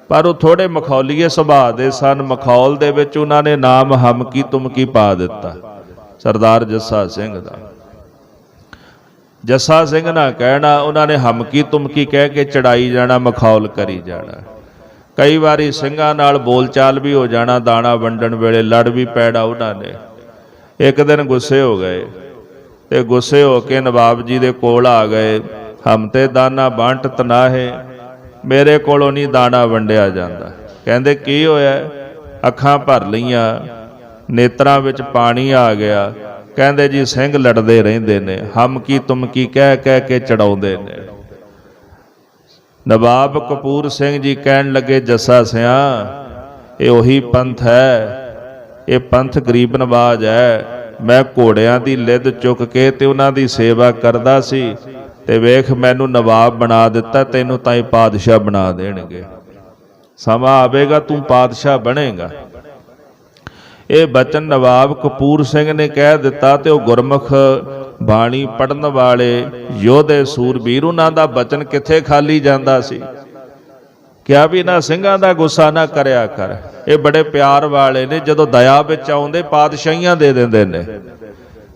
ਪਰ ਉਹ ਥੋੜੇ ਮਖੌਲੀਏ ਸੁਭਾਅ ਦੇ ਸਨ, ਮਖੌਲ ਦੇ ਵਿੱਚ ਉਹਨਾਂ ਨੇ ਨਾਮ ਹਮਕੀ ਤੁਮਕੀ ਪਾ ਦਿੱਤਾ, ਸਰਦਾਰ ਜੱਸਾ ਸਿੰਘ ਦਾ। ਜੱਸਾ ਸਿੰਘ ਨਾ ਕਹਿਣਾ, ਉਹਨਾਂ ਨੇ ਹਮਕੀ ਤੁਮਕੀ ਕਹਿ ਕੇ ਚੜਾਈ ਜਾਣਾ, ਮਖੌਲ ਕਰੀ ਜਾਣਾ। ਕਈ ਵਾਰੀ ਸਿੰਘਾਂ ਨਾਲ ਬੋਲਚਾਲ ਵੀ ਹੋ ਜਾਣਾ, ਦਾਣਾ ਵੰਡਣ ਵੇਲੇ ਲੜ ਵੀ ਪੈੜਾ ਉਹਨਾਂ ਨੇ। ਇੱਕ ਦਿਨ ਗੁੱਸੇ ਹੋ ਗਏ ਤੇ ਗੁੱਸੇ ਹੋ ਕੇ ਨਵਾਬ ਜੀ ਦੇ ਕੋਲ ਆ ਗਏ। ਹਮ ਤੇ ਦਾਨਾ ਬੰਟ ਤਨਾਹੇ, ਮੇਰੇ ਕੋਲੋਂ ਨਹੀਂ ਦਾਣਾ ਵੰਡਿਆ ਜਾਂਦਾ। ਕਹਿੰਦੇ, ਕੀ ਹੋਇਆ? ਅੱਖਾਂ ਭਰ ਲਈਆਂ, ਨੇਤਰਾਂ ਵਿੱਚ ਪਾਣੀ ਆ ਗਿਆ। ਕਹਿੰਦੇ, ਜੀ, ਸਿੰਘ ਲੜਦੇ ਰਹਿੰਦੇ ਨੇ। ਹਮ ਕੀ ਤੁਮ ਕੀ ਕਹਿ ਕਹਿ ਕੇ ਚੜਾਉਂਦੇ ਨੇ? ਨਵਾਬ ਕਪੂਰ ਸਿੰਘ ਜੀ ਕਹਿਣ ਲੱਗੇ, ਜੱਸਾ ਸਿਆ, ਇਹ ਉਹੀ ਪੰਥ ਹੈ। ਇਹ ਪੰਥ ਗਰੀਬ ਨਵਾਜ ਹੈ। ਮੈਂ ਘੋੜਿਆਂ ਦੀ ਲਿੱਦ ਚੁੱਕ ਕੇ ਤੇ ਉਹਨਾਂ ਦੀ ਸੇਵਾ ਕਰਦਾ ਸੀ ਤੇ ਵੇਖ ਮੈਨੂੰ ਨਵਾਬ ਬਣਾ ਦਿੱਤਾ, ਤੈਨੂੰ ਤਾਂ ਇਹ ਪਾਦਸ਼ਾਹ ਬਣਾ ਦੇਣਗੇ। ਸਮਾਂ ਆਵੇਗਾ, ਤੂੰ ਪਾਦਸ਼ਾਹ ਬਣੇਗਾ। ਇਹ ਬਚਨ ਨਵਾਬ ਕਪੂਰ ਸਿੰਘ ਨੇ ਕਹਿ ਦਿੱਤਾ ਤੇ ਉਹ ਗੁਰਮੁਖ ਬਾਣੀ ਪੜਨ ਵਾਲੇ ਯੋਧੇ ਸੂਰਬੀਰ, ਉਹਨਾਂ ਦਾ ਬਚਨ ਕਿੱਥੇ ਖਾਲੀ ਜਾਂਦਾ ਸੀ? ਕਿਹਾ ਵੀ ਇਹਨਾਂ ਸਿੰਘਾਂ ਦਾ ਗੁੱਸਾ ਨਾ ਕਰਿਆ ਕਰ। ਇਹ ਬੜੇ ਪਿਆਰ ਵਾਲੇ ਨੇ, ਜਦੋਂ ਦਇਆ ਵਿੱਚ ਆਉਂਦੇ ਪਾਤਸ਼ਾਹੀਆਂ ਦੇ ਦਿੰਦੇ ਨੇ।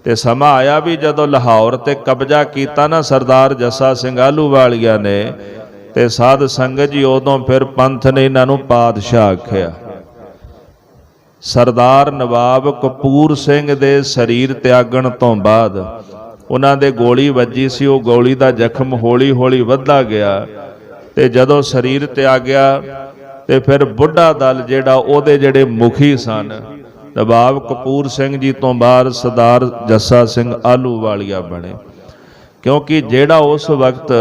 ਤੇ ਸਮਾਂ ਆਇਆ ਵੀ ਜਦੋਂ ਲਾਹੌਰ ਤੇ ਕਬਜ਼ਾ ਕੀਤਾ ਨਾ ਸਰਦਾਰ ਜੱਸਾ ਸਿੰਘ ਆਹਲੂਵਾਲੀਆ ਨੇ, ਤੇ ਸਾਧ ਸੰਗਤ ਜੀ ਉਦੋਂ ਫਿਰ ਪੰਥ ਨੇ ਇਹਨਾਂ ਨੂੰ ਪਾਤਸ਼ਾਹ ਆਖਿਆ। ਸਰਦਾਰ ਨਵਾਬ ਕਪੂਰ ਸਿੰਘ ਦੇ ਸਰੀਰ ਤਿਆਗਣ ਤੋਂ ਬਾਅਦ, ਉਹਨਾਂ ਦੇ ਗੋਲੀ ਵੱਜੀ ਸੀ, ਉਹ ਗੋਲੀ ਦਾ ਜ਼ਖਮ ਹੌਲੀ-ਹੌਲੀ ਵੱਧਦਾ ਗਿਆ। ਤੇ ਜਦੋਂ ਸਰੀਰ 'ਤੇ ਆ ਗਿਆ ਤੇ ਫਿਰ ਬੁੱਢਾ ਦਲ ਜਿਹੜਾ ਉਹਦੇ ਜਿਹੜੇ ਮੁਖੀ ਸਨ ਦਬਾਬ ਕਪੂਰ ਸਿੰਘ ਜੀ ਤੋਂ ਬਾਅਦ ਸਰਦਾਰ ਜੱਸਾ ਸਿੰਘ ਆਲੂ ਵਾਲੀਆ ਬਣੇ। ਕਿਉਂਕਿ ਜਿਹੜਾ ਉਸ ਵਕਤ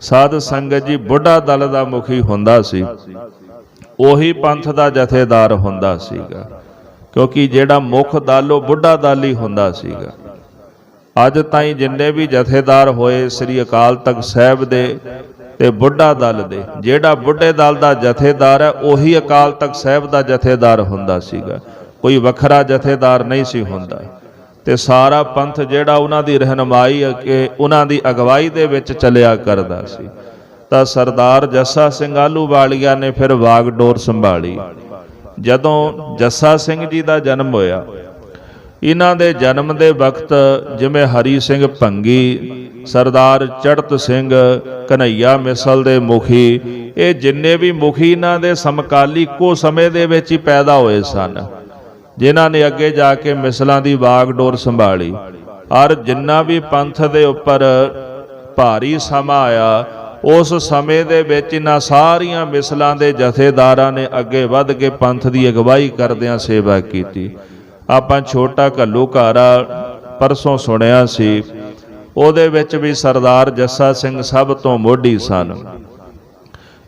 ਸਾਧ ਸੰਗਤ ਜੀ ਬੁੱਢਾ ਦਲ ਦਾ ਮੁਖੀ ਹੁੰਦਾ ਸੀ, ਉਹੀ ਪੰਥ ਦਾ ਜਥੇਦਾਰ ਹੁੰਦਾ ਸੀਗਾ। ਕਿਉਂਕਿ ਜਿਹੜਾ ਮੁੱਖ ਦਲ ਉਹ ਬੁੱਢਾ ਦਲ ਹੀ ਹੁੰਦਾ ਸੀਗਾ। ਅੱਜ ਤਾਈਂ ਜਿੰਨੇ ਵੀ ਜਥੇਦਾਰ ਹੋਏ, ਸ੍ਰੀ ਅਕਾਲ ਤਖਤ ਸਾਹਿਬ ਦੇ ਤੇ ਬੁੱਢਾ ਦਲ ਦੇ। ਜਿਹੜਾ ਬੁੱਢੇ ਦਲ ਦਾ ਜਥੇਦਾਰ ਹੈ, ਉਹੀ ਅਕਾਲ ਤਖਤ ਸਾਹਿਬ ਦਾ ਜਥੇਦਾਰ ਹੁੰਦਾ ਸੀਗਾ। ਕੋਈ ਵੱਖਰਾ ਜਥੇਦਾਰ ਨਹੀਂ ਸੀ ਹੁੰਦਾ। ਤੇ ਸਾਰਾ ਪੰਥ ਜਿਹੜਾ ਉਹਨਾਂ ਦੀ ਰਹਿਨਮਾਈ ਅਗੇ ਉਹਨਾਂ ਦੀ ਅਗਵਾਈ ਦੇ ਵਿੱਚ ਚੱਲਿਆ ਕਰਦਾ ਸੀ। ਤਾਂ ਸਰਦਾਰ ਜੱਸਾ ਸਿੰਘ ਆਲੂ ਵਾਲੀਆ ਨੇ ਫਿਰ ਵਾਗਡੋਰ ਸੰਭਾਲੀ। ਜਦੋਂ ਜੱਸਾ ਸਿੰਘ ਜੀ ਦਾ ਜਨਮ ਹੋਇਆ ਇਹਨਾਂ ਦੇ ਜਨਮ ਦੇ ਵਕਤ ਜਿਵੇਂ ਹਰੀ ਸਿੰਘ ਭੰਗੀ, ਸਰਦਾਰ ਚੜਤ ਸਿੰਘ ਕਨਈਆ ਮਿਸਲ ਦੇ ਮੁਖੀ, ਇਹ ਜਿੰਨੇ ਵੀ ਮੁਖੀ ਇਹਨਾਂ ਦੇ ਸਮਕਾਲੀ ਇੱਕੋ ਸਮੇਂ ਦੇ ਵਿੱਚ ਹੀ ਪੈਦਾ ਹੋਏ ਸਨ, ਜਿਨ੍ਹਾਂ ਨੇ ਅੱਗੇ ਜਾ ਕੇ ਮਿਸਲਾਂ ਦੀ ਵਾਗਡੋਰ ਸੰਭਾਲੀ। ਔਰ ਜਿੰਨਾ ਵੀ ਪੰਥ ਦੇ ਉੱਪਰ ਭਾਰੀ ਸਮਾਂ ਆਇਆ, ਉਸ ਸਮੇਂ ਦੇ ਵਿੱਚ ਇਹਨਾਂ ਸਾਰੀਆਂ ਮਿਸਲਾਂ ਦੇ ਜਥੇਦਾਰਾਂ ਨੇ ਅੱਗੇ ਵੱਧ ਕੇ ਪੰਥ ਦੀ ਅਗਵਾਈ ਕਰਦਿਆਂ ਸੇਵਾ ਕੀਤੀ। ਆਪਾਂ ਛੋਟਾ ਘੱਲੂ ਘਾਰਾ ਪਰਸੋਂ ਸੁਣਿਆ ਸੀ, ਉਹਦੇ ਵਿੱਚ ਵੀ ਸਰਦਾਰ ਜੱਸਾ ਸਿੰਘ ਸਭ ਤੋਂ ਮੋਢੀ ਸਨ।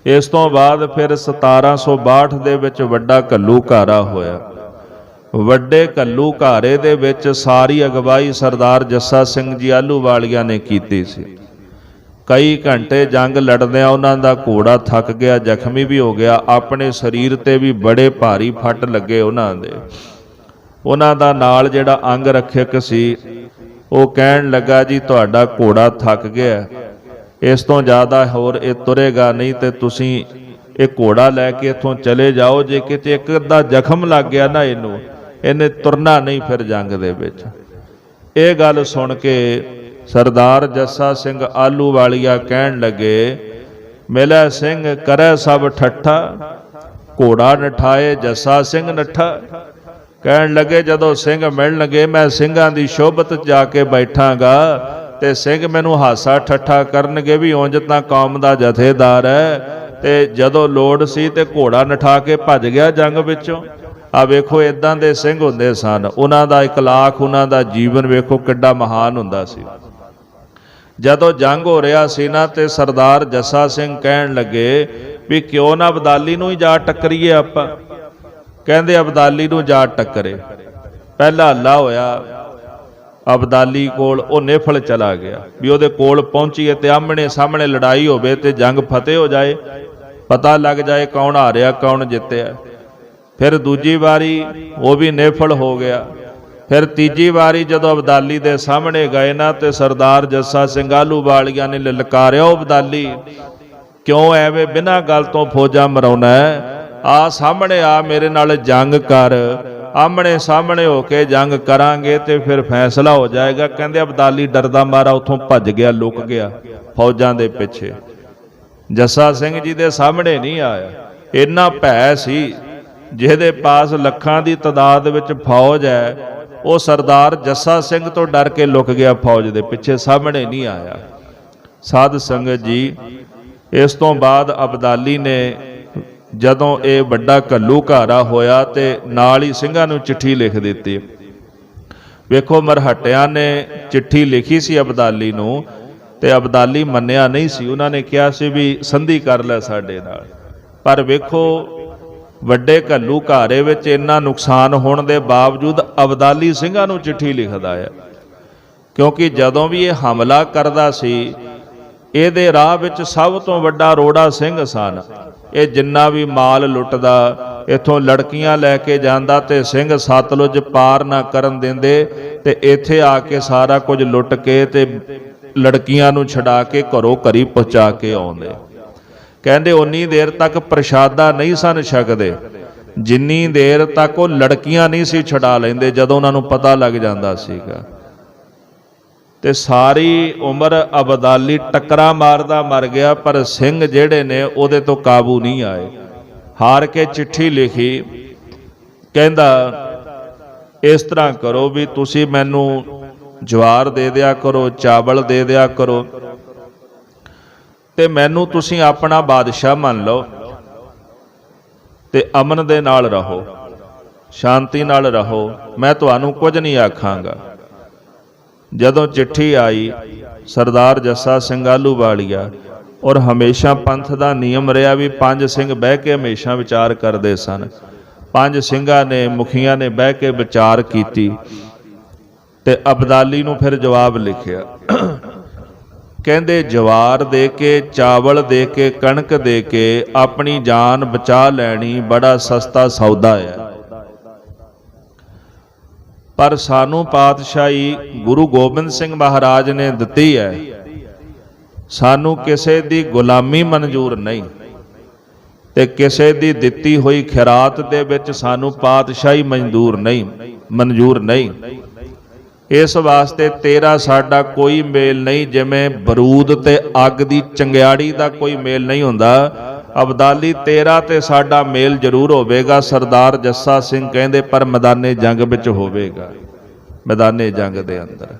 ਇਸ ਤੋਂ ਬਾਅਦ ਫਿਰ 1762 ਦੇ ਵਿੱਚ ਵੱਡਾ ਘੱਲੂ ਘਾਰਾ ਹੋਇਆ। ਵੱਡੇ ਘੱਲੂ ਘਾਰੇ ਦੇ ਵਿੱਚ ਸਾਰੀ ਅਗਵਾਈ ਸਰਦਾਰ ਜੱਸਾ ਸਿੰਘ ਜੀ ਆਲੂ ਵਾਲੀਆਂ ਨੇ ਕੀਤੀ ਸੀ। ਕਈ ਘੰਟੇ ਜੰਗ ਲੜਦਿਆਂ ਉਹਨਾਂ ਦਾ ਘੋੜਾ ਥੱਕ ਗਿਆ, ਜ਼ਖਮੀ ਵੀ ਹੋ ਗਿਆ, ਆਪਣੇ ਸਰੀਰ ਤੇ ਵੀ ਬੜੇ ਭਾਰੀ ਫੱਟ ਲੱਗੇ ਉਹਨਾਂ ਦੇ। ਉਹਨਾਂ ਦਾ ਨਾਲ ਜਿਹੜਾ ਅੰਗ ਰੱਖਿਅਕ ਸੀ, ਉਹ ਕਹਿਣ ਲੱਗਾ, ਜੀ, ਤੁਹਾਡਾ ਘੋੜਾ ਥੱਕ ਗਿਆ। ਇਸ ਤੋਂ ਜ਼ਿਆਦਾ ਹੋਰ ਇਹ ਤੁਰੇਗਾ ਨਹੀਂ ਤੇ ਤੁਸੀਂ ਇਹ ਘੋੜਾ ਲੈ ਕੇ ਇੱਥੋਂ ਚਲੇ ਜਾਓ। ਜੇ ਕਿਤੇ ਇੱਕ ਅੱਧਾ ਜ਼ਖਮ ਲੱਗ ਗਿਆ ਨਾ ਇਹਨੂੰ, ਇਹਨੇ ਤੁਰਨਾ ਨਹੀਂ ਫਿਰ ਜੰਗ ਦੇ ਵਿੱਚ। ਇਹ ਗੱਲ ਸੁਣ ਕੇ ਸਰਦਾਰ ਜੱਸਾ ਸਿੰਘ ਆਲੂ ਵਾਲੀਆ ਕਹਿਣ ਲੱਗੇ ਮਿਲੈ ਸਿੰਘ, ਕਰੈ ਸਭ ਠੱਠਾ, ਘੋੜਾ ਨਠਾਏ ਜੱਸਾ ਸਿੰਘ ਨੱਠਾ। ਕਹਿਣ ਲੱਗੇ, ਜਦੋਂ ਸਿੰਘ ਮਿਲਣ ਲੱਗੇ, ਮੈਂ ਸਿੰਘਾਂ ਦੀ ਸ਼ੋਭਤ ਜਾ ਕੇ ਬੈਠਾਂਗਾ ਤੇ ਸਿੰਘ ਮੈਨੂੰ ਹਾਸਾ ਠੱਠਾ ਕਰਨਗੇ ਵੀ ਉਂਝ ਤਾਂ ਕੌਮ ਦਾ ਜਥੇਦਾਰ ਹੈ। ਤੇ ਜਦੋਂ ਲੋੜ ਸੀ ਤੇ ਘੋੜਾ ਨਠਾ ਕੇ ਭੱਜ ਗਿਆ ਜੰਗ ਵਿੱਚੋਂ। ਆ ਵੇਖੋ ਇਦਾਂ ਦੇ ਸਿੰਘ ਹੁੰਦੇ ਸਨ। ਉਹਨਾਂ ਦਾ ਇਕਲਾਖ ਉਹਨਾਂ ਦਾ ਜੀਵਨ ਵੇਖੋ ਕਿੱਡਾ ਮਹਾਨ ਹੁੰਦਾ ਸੀ। ਜਦੋਂ ਜੰਗ ਹੋ ਰਿਹਾ ਸੀ ਨਾ, ਤੇ ਸਰਦਾਰ ਜੱਸਾ ਸਿੰਘ ਕਹਿਣ ਲੱਗੇ ਵੀ ਕਿਉਂ ਨਾ ਬਦਾਲੀ ਨੂੰ ਹੀ ਜਾ ਟੱਕਰੀਏ ਆਪਾਂ? ਕਹਿੰਦੇ ਅਬਦਾਲੀ ਨੂੰ ਜਾ ਟੱਕਰੇ। ਪਹਿਲਾ ਹੱਲਾ ਹੋਇਆ, ਅਬਦਾਲੀ ਕੋਲ ਉਹ ਨੇਫਲ ਚਲਾ ਗਿਆ। ਵੀ ਉਹਦੇ ਕੋਲ ਪਹੁੰਚੀਏ ਤੇ ਆਮਣੇ ਸਾਹਮਣੇ ਲੜਾਈ ਹੋਵੇ ਤੇ ਜੰਗ ਫਤਿਹ ਹੋ ਜਾਏ। ਪਤਾ ਲੱਗ ਜਾਏ ਕੌਣ ਹਾਰਿਆ, ਕੌਣ ਜਿੱਤਿਆ। ਫਿਰ ਦੂਜੀ ਵਾਰੀ ਉਹ ਵੀ ਨੇਫਲ ਹੋ ਗਿਆ। ਫਿਰ ਤੀਜੀ ਵਾਰੀ ਜਦੋਂ ਅਬਦਾਲੀ ਦੇ ਸਾਹਮਣੇ ਗਏ ਨਾ ਤੇ ਸਰਦਾਰ ਜੱਸਾ ਸਿੰਘ ਆਲੂਵਾਲੀਆ ਨੇ ਲਲਕਾਰਿਆ, ਉਹ ਅਬਦਾਲੀ, ਕਿਉਂ ਐਵੇਂ ਬਿਨਾਂ ਗੱਲ ਤੋਂ ਫੌਜਾਂ ਮਰਾਉਣਾ ਹੈ? ਆ ਸਾਹਮਣੇ ਆ ਮੇਰੇ ਨਾਲ ਜੰਗ ਕਰ। ਆਮਣੇ ਸਾਹਮਣੇ ਹੋ ਕੇ ਜੰਗ ਕਰਾਂਗੇ ਤੇ ਫਿਰ ਫੈਸਲਾ ਹੋ ਜਾਏਗਾ। ਕਹਿੰਦੇ ਅਬਦਾਲੀ ਡਰਦਾ ਮਾਰਾ ਉੱਥੋਂ ਭੱਜ ਗਿਆ, ਲੁਕ ਗਿਆ ਫੌਜਾਂ ਦੇ ਪਿੱਛੇ। ਜੱਸਾ ਸਿੰਘ ਜੀ ਦੇ ਸਾਹਮਣੇ ਨਹੀਂ ਆਇਆ। ਇੰਨਾ ਭੈ ਸੀ, ਜਿਹਦੇ ਪਾਸ ਲੱਖਾਂ ਦੀ ਤਦਾਦ ਵਿੱਚ ਫੌਜ ਹੈ, ਉਹ ਸਰਦਾਰ ਜੱਸਾ ਸਿੰਘ ਤੋਂ ਡਰ ਕੇ ਲੁਕ ਗਿਆ ਫੌਜ ਦੇ ਪਿੱਛੇ, ਸਾਹਮਣੇ ਨਹੀਂ ਆਇਆ। ਸਾਧ ਸੰਗਤ ਜੀ, ਇਸ ਤੋਂ ਬਾਅਦ ਅਬਦਾਲੀ ਨੇ ਜਦੋਂ ਇਹ ਵੱਡਾ ਕੱਲੂ ਘਾਰਾ ਹੋਇਆ ਤੇ ਨਾਲ ਹੀ ਸਿੰਘਾਂ ਨੂੰ ਚਿੱਠੀ ਲਿਖ ਦਿੱਤੀ। ਵੇਖੋ ਮਰਹਟਿਆਂ ਨੇ ਚਿੱਠੀ ਲਿਖੀ ਸੀ ਅਬਦਾਲੀ ਨੂੰ ਤੇ ਅਬਦਾਲੀ ਮੰਨਿਆ ਨਹੀਂ ਸੀ। ਉਹਨਾਂ ਨੇ ਕਿਹਾ ਸੀ ਵੀ ਸੰਧੀ ਕਰ ਲੈ ਸਾਡੇ ਨਾਲ। ਪਰ ਵੇਖੋ ਵੱਡੇ ਘੱਲੂ ਘਾਰੇ ਵਿੱਚ ਇੰਨਾ ਨੁਕਸਾਨ ਹੋਣ ਦੇ ਬਾਵਜੂਦ ਅਬਦਾਲੀ ਸਿੰਘਾਂ ਨੂੰ ਚਿੱਠੀ ਲਿਖਦਾ ਹੈ। ਕਿਉਂਕਿ ਜਦੋਂ ਵੀ ਇਹ ਹਮਲਾ ਕਰਦਾ ਸੀ, ਇਹਦੇ ਰਾਹ ਵਿੱਚ ਸਭ ਤੋਂ ਵੱਡਾ ਰੋੜਾ ਸਿੰਘ ਸਨ। ਇਹ ਜਿੰਨਾ ਵੀ ਮਾਲ ਲੁੱਟਦਾ, ਇਥੋਂ ਲੜਕੀਆਂ ਲੈ ਕੇ ਜਾਂਦਾ ਤੇ ਸਿੰਘ ਸਤਲੁਜ ਪਾਰ ਨਾ ਕਰਨ ਦਿੰਦੇ ਤੇ ਇੱਥੇ ਆ ਕੇ ਸਾਰਾ ਕੁਝ ਲੁੱਟ ਕੇ ਤੇ ਲੜਕੀਆਂ ਨੂੰ ਛਡਾ ਕੇ ਘਰੋਂ ਘਰੀ ਪਹੁੰਚਾ ਕੇ ਆਉਂਦੇ। ਕਹਿੰਦੇ ਉਨੀ ਦੇਰ ਤੱਕ ਪ੍ਰਸ਼ਾਦਾ ਨਹੀਂ ਸਨ ਛਕਦੇ। ਜਿੰਨੀ ਦੇਰ ਤੱਕ ਉਹ ਲੜਕੀਆਂ ਨਹੀਂ ਸੀ ਛਡਾ ਲੈਂਦੇ, ਜਦੋਂ ਉਹਨਾਂ ਨੂੰ ਪਤਾ ਲੱਗ ਜਾਂਦਾ ਸੀਗਾ। ਤੇ ਸਾਰੀ ਉਮਰ ਅਬਦਾਲੀ ਟੱਕਰਾ ਮਾਰਦਾ ਮਰ ਗਿਆ, ਪਰ ਸਿੰਘ ਜਿਹੜੇ ਨੇ ਉਹਦੇ ਤੋਂ ਕਾਬੂ ਨਹੀਂ ਆਏ। ਹਾਰ ਕੇ ਚਿੱਠੀ ਲਿਖੀ, ਕਹਿੰਦਾ, ਇਸ ਤਰ੍ਹਾਂ ਕਰੋ ਵੀ ਤੁਸੀਂ ਮੈਨੂੰ ਜਵਾਰ ਦੇ ਦਿਆ ਕਰੋ, ਚਾਵਲ ਦੇ ਦਿਆ ਕਰੋ, ਤੇ ਮੈਨੂੰ ਤੁਸੀਂ ਆਪਣਾ ਬਾਦਸ਼ਾਹ ਮੰਨ ਲਓ ਤੇ ਅਮਨ ਦੇ ਨਾਲ ਰਹੋ, ਸ਼ਾਂਤੀ ਨਾਲ ਰਹੋ, ਮੈਂ ਤੁਹਾਨੂੰ ਕੁਝ ਨਹੀਂ ਆਖਾਂਗਾ। ਜਦੋਂ ਚਿੱਠੀ ਆਈ, ਸਰਦਾਰ ਜੱਸਾ ਸਿੰਘ ਆਲੂ ਵਾਲੀਆ ਔਰ ਹਮੇਸ਼ਾ ਪੰਥ ਦਾ ਨਿਯਮ ਰਿਹਾ ਵੀ ਪੰਜ ਸਿੰਘ ਬਹਿ ਕੇ ਹਮੇਸ਼ਾ ਵਿਚਾਰ ਕਰਦੇ ਸਨ। ਪੰਜ ਸਿੰਘਾਂ ਨੇ, ਮੁਖੀਆਂ ਨੇ ਬਹਿ ਕੇ ਵਿਚਾਰ ਕੀਤੀ ਤੇ ਅਬਦਾਲੀ ਨੂੰ ਫਿਰ ਜਵਾਬ ਲਿਖਿਆ। ਕਹਿੰਦੇ, ਜਵਾਰ ਦੇ ਕੇ, ਚਾਵਲ ਦੇ ਕੇ, ਕਣਕ ਦੇ ਕੇ ਆਪਣੀ ਜਾਨ ਬਚਾ ਲੈਣੀ ਬੜਾ ਸਸਤਾ ਸੌਦਾ ਹੈ। ਪਰ ਸਾਨੂੰ ਪਾਤਸ਼ਾਹੀ ਗੁਰੂ ਗੋਬਿੰਦ ਸਿੰਘ ਮਹਾਰਾਜ ਨੇ ਦਿੱਤੀ ਹੈ। ਸਾਨੂੰ ਕਿਸੇ ਦੀ ਗੁਲਾਮੀ ਮਨਜ਼ੂਰ ਨਹੀਂ ਤੇ ਕਿਸੇ ਦੀ ਦਿੱਤੀ ਹੋਈ ਖਿਰਾਤ ਦੇ ਵਿੱਚ ਸਾਨੂੰ ਪਾਤਸ਼ਾਹੀ ਮਨਜ਼ੂਰ ਨਹੀਂ ਮਨਜ਼ੂਰ ਨਹੀਂ। ਇਸ ਵਾਸਤੇ ਤੇਰਾ ਸਾਡਾ ਕੋਈ ਮੇਲ ਨਹੀਂ, ਜਿਵੇਂ ਬਰੂਦ ਤੇ ਅੱਗ ਦੀ ਚੰਗਿਆੜੀ ਦਾ ਕੋਈ ਮੇਲ ਨਹੀਂ ਹੁੰਦਾ। ਅਬਦਾਲੀ ਤੇਰਾ ਤੇ ਸਾਡਾ ਮੇਲ ਜ਼ਰੂਰ ਹੋਵੇਗਾ। ਸਰਦਾਰ ਜੱਸਾ ਸਿੰਘ ਕਹਿੰਦੇ, ਪਰ ਮੈਦਾਨੇ ਜੰਗ ਵਿੱਚ ਹੋਵੇਗਾ। ਮੈਦਾਨੇ ਜੰਗ ਦੇ ਅੰਦਰ।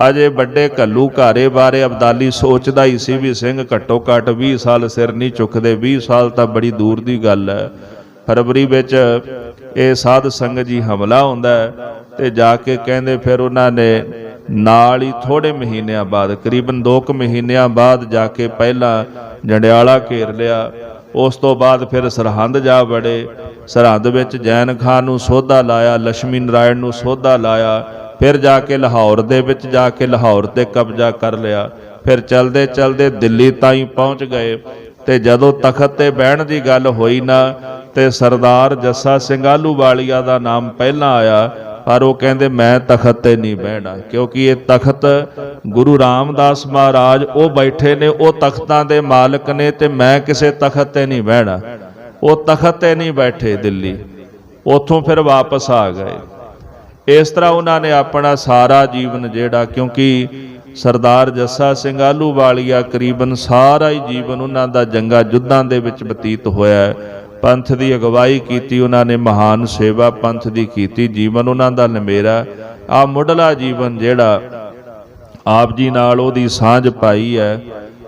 ਅਜੇ ਵੱਡੇ ਕੱਲੂ ਘਾਰੇ ਬਾਰੇ ਅਬਦਾਲੀ ਸੋਚਦਾ ਹੀ ਸੀ ਵੀ ਸਿੰਘ ਘੱਟੋ ਘੱਟ 20 ਸਾਲ ਸਿਰ ਨਹੀਂ ਚੁੱਕਦੇ। 20 ਸਾਲ ਤਾਂ ਬੜੀ ਦੂਰ ਦੀ ਗੱਲ ਹੈ। ਫਰਵਰੀ ਵਿੱਚ ਇਹ ਸਾਧ ਸੰਗਤ ਜੀ ਹਮਲਾ ਹੁੰਦਾ ਹੈ ਤੇ ਜਾ ਕੇ ਕਹਿੰਦੇ ਫਿਰ ਉਹਨਾਂ ਨੇ ਨਾਲ ਹੀ ਥੋੜੇ ਮਹੀਨਿਆਂ ਬਾਅਦ, ਕਰੀਬਨ 2 ਕੁ ਮਹੀਨਿਆਂ ਬਾਅਦ ਜਾ ਕੇ ਪਹਿਲਾਂ ਜੰਡਿਆਲਾ ਘੇਰ ਲਿਆ। ਉਸ ਤੋਂ ਬਾਅਦ ਫਿਰ ਸਰਹੰਦ ਜਾ ਵੜੇ। ਸਰਹੰਦ ਵਿੱਚ ਜੈਨ ਖਾਨ ਨੂੰ ਸੋਧਾ ਲਾਇਆ ਲక్ష్ਮੀ ਨਾਰਾਇਣ ਨੂੰ ਸੋਧਾ ਲਾਇਆ। ਫਿਰ ਜਾ ਕੇ ਲਾਹੌਰ ਦੇ ਵਿੱਚ ਜਾ ਕੇ ਲਾਹੌਰ ਤੇ ਕਬਜ਼ਾ ਕਰ ਲਿਆ। ਫਿਰ ਚਲਦੇ ਚਲਦੇ ਦਿੱਲੀ ਤਾਈਂ ਪਹੁੰਚ ਗਏ। ਤੇ ਜਦੋਂ ਤਖਤ ਤੇ ਬਹਿਣ ਦੀ ਗੱਲ ਹੋਈ ਨਾ, ਤੇ ਸਰਦਾਰ ਜੱਸਾ ਸਿੰਘ ਆਲੂ ਵਾਲੀਆ ਦਾ ਨਾਮ ਪਹਿਲਾਂ ਆਇਆ। ਪਰ ਉਹ ਕਹਿੰਦੇ, ਮੈਂ ਤਖਤ ਤੇ ਨਹੀਂ ਬਹਿਣਾ। ਕਿਉਂਕਿ ਇਹ ਤਖਤ ਗੁਰੂ ਰਾਮਦਾਸ ਮਹਾਰਾਜ, ਉਹ ਬੈਠੇ ਨੇ, ਉਹ ਤਖਤਾਂ ਦੇ ਮਾਲਕ ਨੇ ਤੇ ਮੈਂ ਕਿਸੇ ਤਖਤ ਤੇ ਨਹੀਂ ਬਹਿਣਾ। ਉਹ ਤਖਤ ਤੇ ਨਹੀਂ ਬੈਠੇ ਦਿੱਲੀ। ਉੱਥੋਂ ਫਿਰ ਵਾਪਸ ਆ ਗਏ। ਇਸ ਤਰ੍ਹਾਂ ਉਹਨਾਂ ਨੇ ਆਪਣਾ ਸਾਰਾ ਜੀਵਨ ਜਿਹੜਾ, ਕਿਉਂਕਿ ਸਰਦਾਰ ਜੱਸਾ ਸਿੰਘ ਆਲੂ ਵਾਲੀਆ ਕਰੀਬਨ ਸਾਰਾ ਹੀ ਜੀਵਨ ਉਹਨਾਂ ਦਾ ਜੰਗਾ ਜੁੱਧਾਂ ਦੇ ਵਿੱਚ ਬਤੀਤ ਹੋਇਆ ਪੰਥ ਦੀ ਅਗਵਾਈ ਕੀਤੀ, ਉਹਨਾਂ ਨੇ ਮਹਾਨ ਸੇਵਾ ਪੰਥ ਦੀ ਕੀਤੀ, ਜੀਵਨ ਉਹਨਾਂ ਦਾ ਲੰਮੇਰਾ ਆ ਮੁੱਢਲਾ ਜੀਵਨ ਜਿਹੜਾ ਆਪ ਜੀ ਨਾਲ ਉਹਦੀ ਸਾਂਝ ਪਾਈ ਹੈ,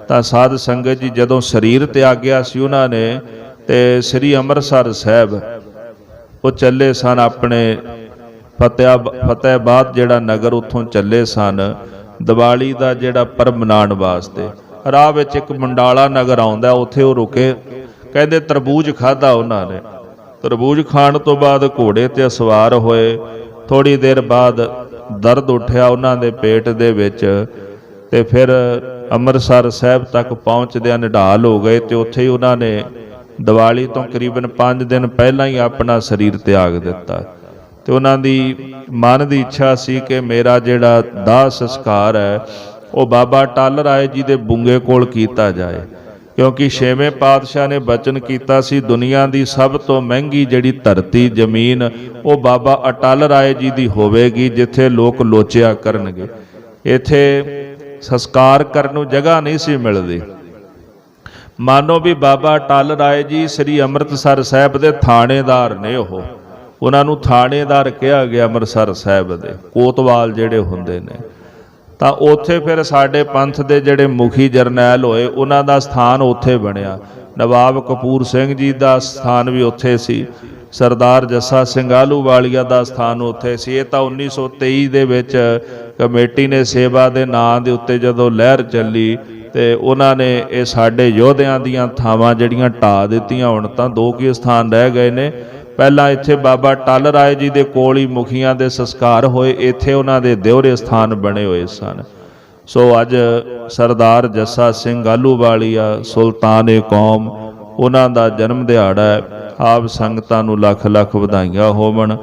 ਤਾਂ ਸਾਧ ਸੰਗਤ ਜੀ ਜਦੋਂ ਸਰੀਰ ਤਿਆਗਿਆ ਸੀ ਉਹਨਾਂ ਨੇ, ਤੇ ਸ੍ਰੀ ਅੰਮ੍ਰਿਤਸਰ ਸਾਹਿਬ, ਉਹ ਚੱਲੇ ਸਨ ਆਪਣੇ ਫਤਿਹਾ ਫਤਿਹਬਾਦ ਜਿਹੜਾ ਨਗਰ ਉੱਥੋਂ ਚੱਲੇ ਸਨ, ਦੀਵਾਲੀ ਦਾ ਜਿਹੜਾ ਪਰਬ ਮਨਾਉਣ ਵਾਸਤੇ। ਰਾਹ ਵਿੱਚ ਇੱਕ ਮੰਡਾਲਾ ਨਗਰ ਆਉਂਦਾ, ਉੱਥੇ ਉਹ ਰੁਕੇ। ਕਹਿੰਦੇ ਤਰਬੂਜ ਖਾਦਾ ਉਹਨਾਂ ਨੇ। ਤਰਬੂਜ ਖਾਣ ਤੋਂ ਬਾਅਦ ਘੋੜੇ ਤੇ ਸਵਾਰ ਹੋਏ। ਥੋੜੀ ਦੇਰ ਬਾਅਦ ਦਰਦ ਉੱਠਿਆ ਉਹਨਾਂ ਦੇ ਪੇਟ ਦੇ ਵਿੱਚ ਤੇ ਫਿਰ ਅੰਮ੍ਰਿਤਸਰ ਸਾਹਿਬ ਤੱਕ ਪਹੁੰਚਦਿਆਂ ਨਿਢਾਲ ਹੋ ਗਏ ਤੇ ਉੱਥੇ ਹੀ ਉਹਨਾਂ ਨੇ ਦੀਵਾਲੀ ਤੋਂ ਕਰੀਬਨ 5 ਦਿਨ ਪਹਿਲਾਂ ਹੀ ਆਪਣਾ ਸਰੀਰ ਤਿਆਗ ਦਿੱਤਾ। ਤੇ ਉਹਨਾਂ ਦੀ ਮਨ ਦੀ ਇੱਛਾ ਸੀ ਕਿ ਮੇਰਾ ਜਿਹੜਾ ਦਾਹ ਸੰਸਕਾਰ ਹੈ, ਉਹ ਬਾਬਾ ਟਾਲ ਰਾਏ ਜੀ ਦੇ ਬੁੰਗੇ ਕੋਲ ਕੀਤਾ ਜਾਏ। ਕਿਉਂਕਿ ਛੇਵੇਂ ਪਾਤਸ਼ਾਹ ਨੇ ਬਚਨ ਕੀਤਾ ਸੀ, ਦੁਨੀਆ ਦੀ ਸਭ ਤੋਂ ਮਹਿੰਗੀ ਜਿਹੜੀ ਧਰਤੀ, ਜ਼ਮੀਨ, ਉਹ ਬਾਬਾ ਅਟਲ ਰਾਏ ਜੀ ਦੀ ਹੋਵੇਗੀ, ਜਿੱਥੇ ਲੋਕ ਲੋਚਿਆ ਕਰਨਗੇ। ਇੱਥੇ ਸੰਸਕਾਰ ਕਰਨ ਨੂੰ ਜਗ੍ਹਾ ਨਹੀਂ ਸੀ ਮਿਲਦੀ। ਮਾਨੋ ਵੀ ਬਾਬਾ ਟਲ ਰਾਏ ਜੀ ਸ੍ਰੀ ਅੰਮ੍ਰਿਤਸਰ ਸਾਹਿਬ ਦੇ ਥਾਣੇਦਾਰ ਨੇ ਉਹ। ਉਹਨਾਂ ਨੂੰ ਥਾਣੇਦਾਰ ਕਿਹਾ ਗਿਆ ਅੰਮ੍ਰਿਤਸਰ ਸਾਹਿਬ ਦੇ, ਕੋਤਵਾਲ ਜਿਹੜੇ ਹੁੰਦੇ ਨੇ। ਤਾਂ ਉੱਥੇ ਫਿਰ ਸਾਡੇ ਪੰਥ ਦੇ ਜਿਹੜੇ ਮੁਖੀ ਜਰਨੈਲ ਹੋਏ, ਉਹਨਾਂ ਦਾ ਸਥਾਨ ਉੱਥੇ ਬਣਿਆ। ਨਵਾਬ ਕਪੂਰ ਸਿੰਘ ਜੀ ਦਾ ਸਥਾਨ ਵੀ ਉੱਥੇ ਸੀ। ਸਰਦਾਰ ਜੱਸਾ ਸਿੰਘ ਆਹਲੂਵਾਲੀਆ ਦਾ ਸਥਾਨ ਉੱਥੇ ਸੀ। ਇਹ ਤਾਂ 1923 ਦੇ ਵਿੱਚ ਕਮੇਟੀ ਨੇ ਸੇਵਾ ਦੇ ਨਾਂ ਦੇ ਉੱਤੇ ਜਦੋਂ ਲਹਿਰ ਚੱਲੀ ਤੇ ਉਹਨਾਂ ਨੇ ਇਹ ਸਾਡੇ ਯੋਧਿਆਂ ਦੀਆਂ ਥਾਵਾਂ ਜਿਹੜੀਆਂ ਢਾ ਦਿੱਤੀਆਂ ਹੁਣ ਤਾਂ ਦੋ ਕੀ ਸਥਾਨ ਰਹਿ ਗਏ ਨੇ। ਪਹਿਲਾਂ ਇੱਥੇ ਬਾਬਾ ਟਲ ਰਾਏ ਜੀ ਦੇ ਕੋਲ ਹੀ ਮੁਖੀਆਂ ਦੇ ਸੰਸਕਾਰ ਹੋਏ, ਇੱਥੇ ਉਹਨਾਂ ਦੇ ਦਿਉਰੇ ਸਥਾਨ ਬਣੇ ਹੋਏ ਸਨ। ਸੋ ਅੱਜ ਸਰਦਾਰ ਜੱਸਾ ਸਿੰਘ ਆਹਲੂਵਾਲੀਆ, ਸੁਲਤਾਨ ਏ ਕੌਮ, ਉਹਨਾਂ ਦਾ ਜਨਮ ਦਿਹਾੜਾ ਹੈ। ਆਪ ਸੰਗਤਾਂ ਨੂੰ ਲੱਖ ਲੱਖ ਵਧਾਈਆਂ ਹੋਵਣ।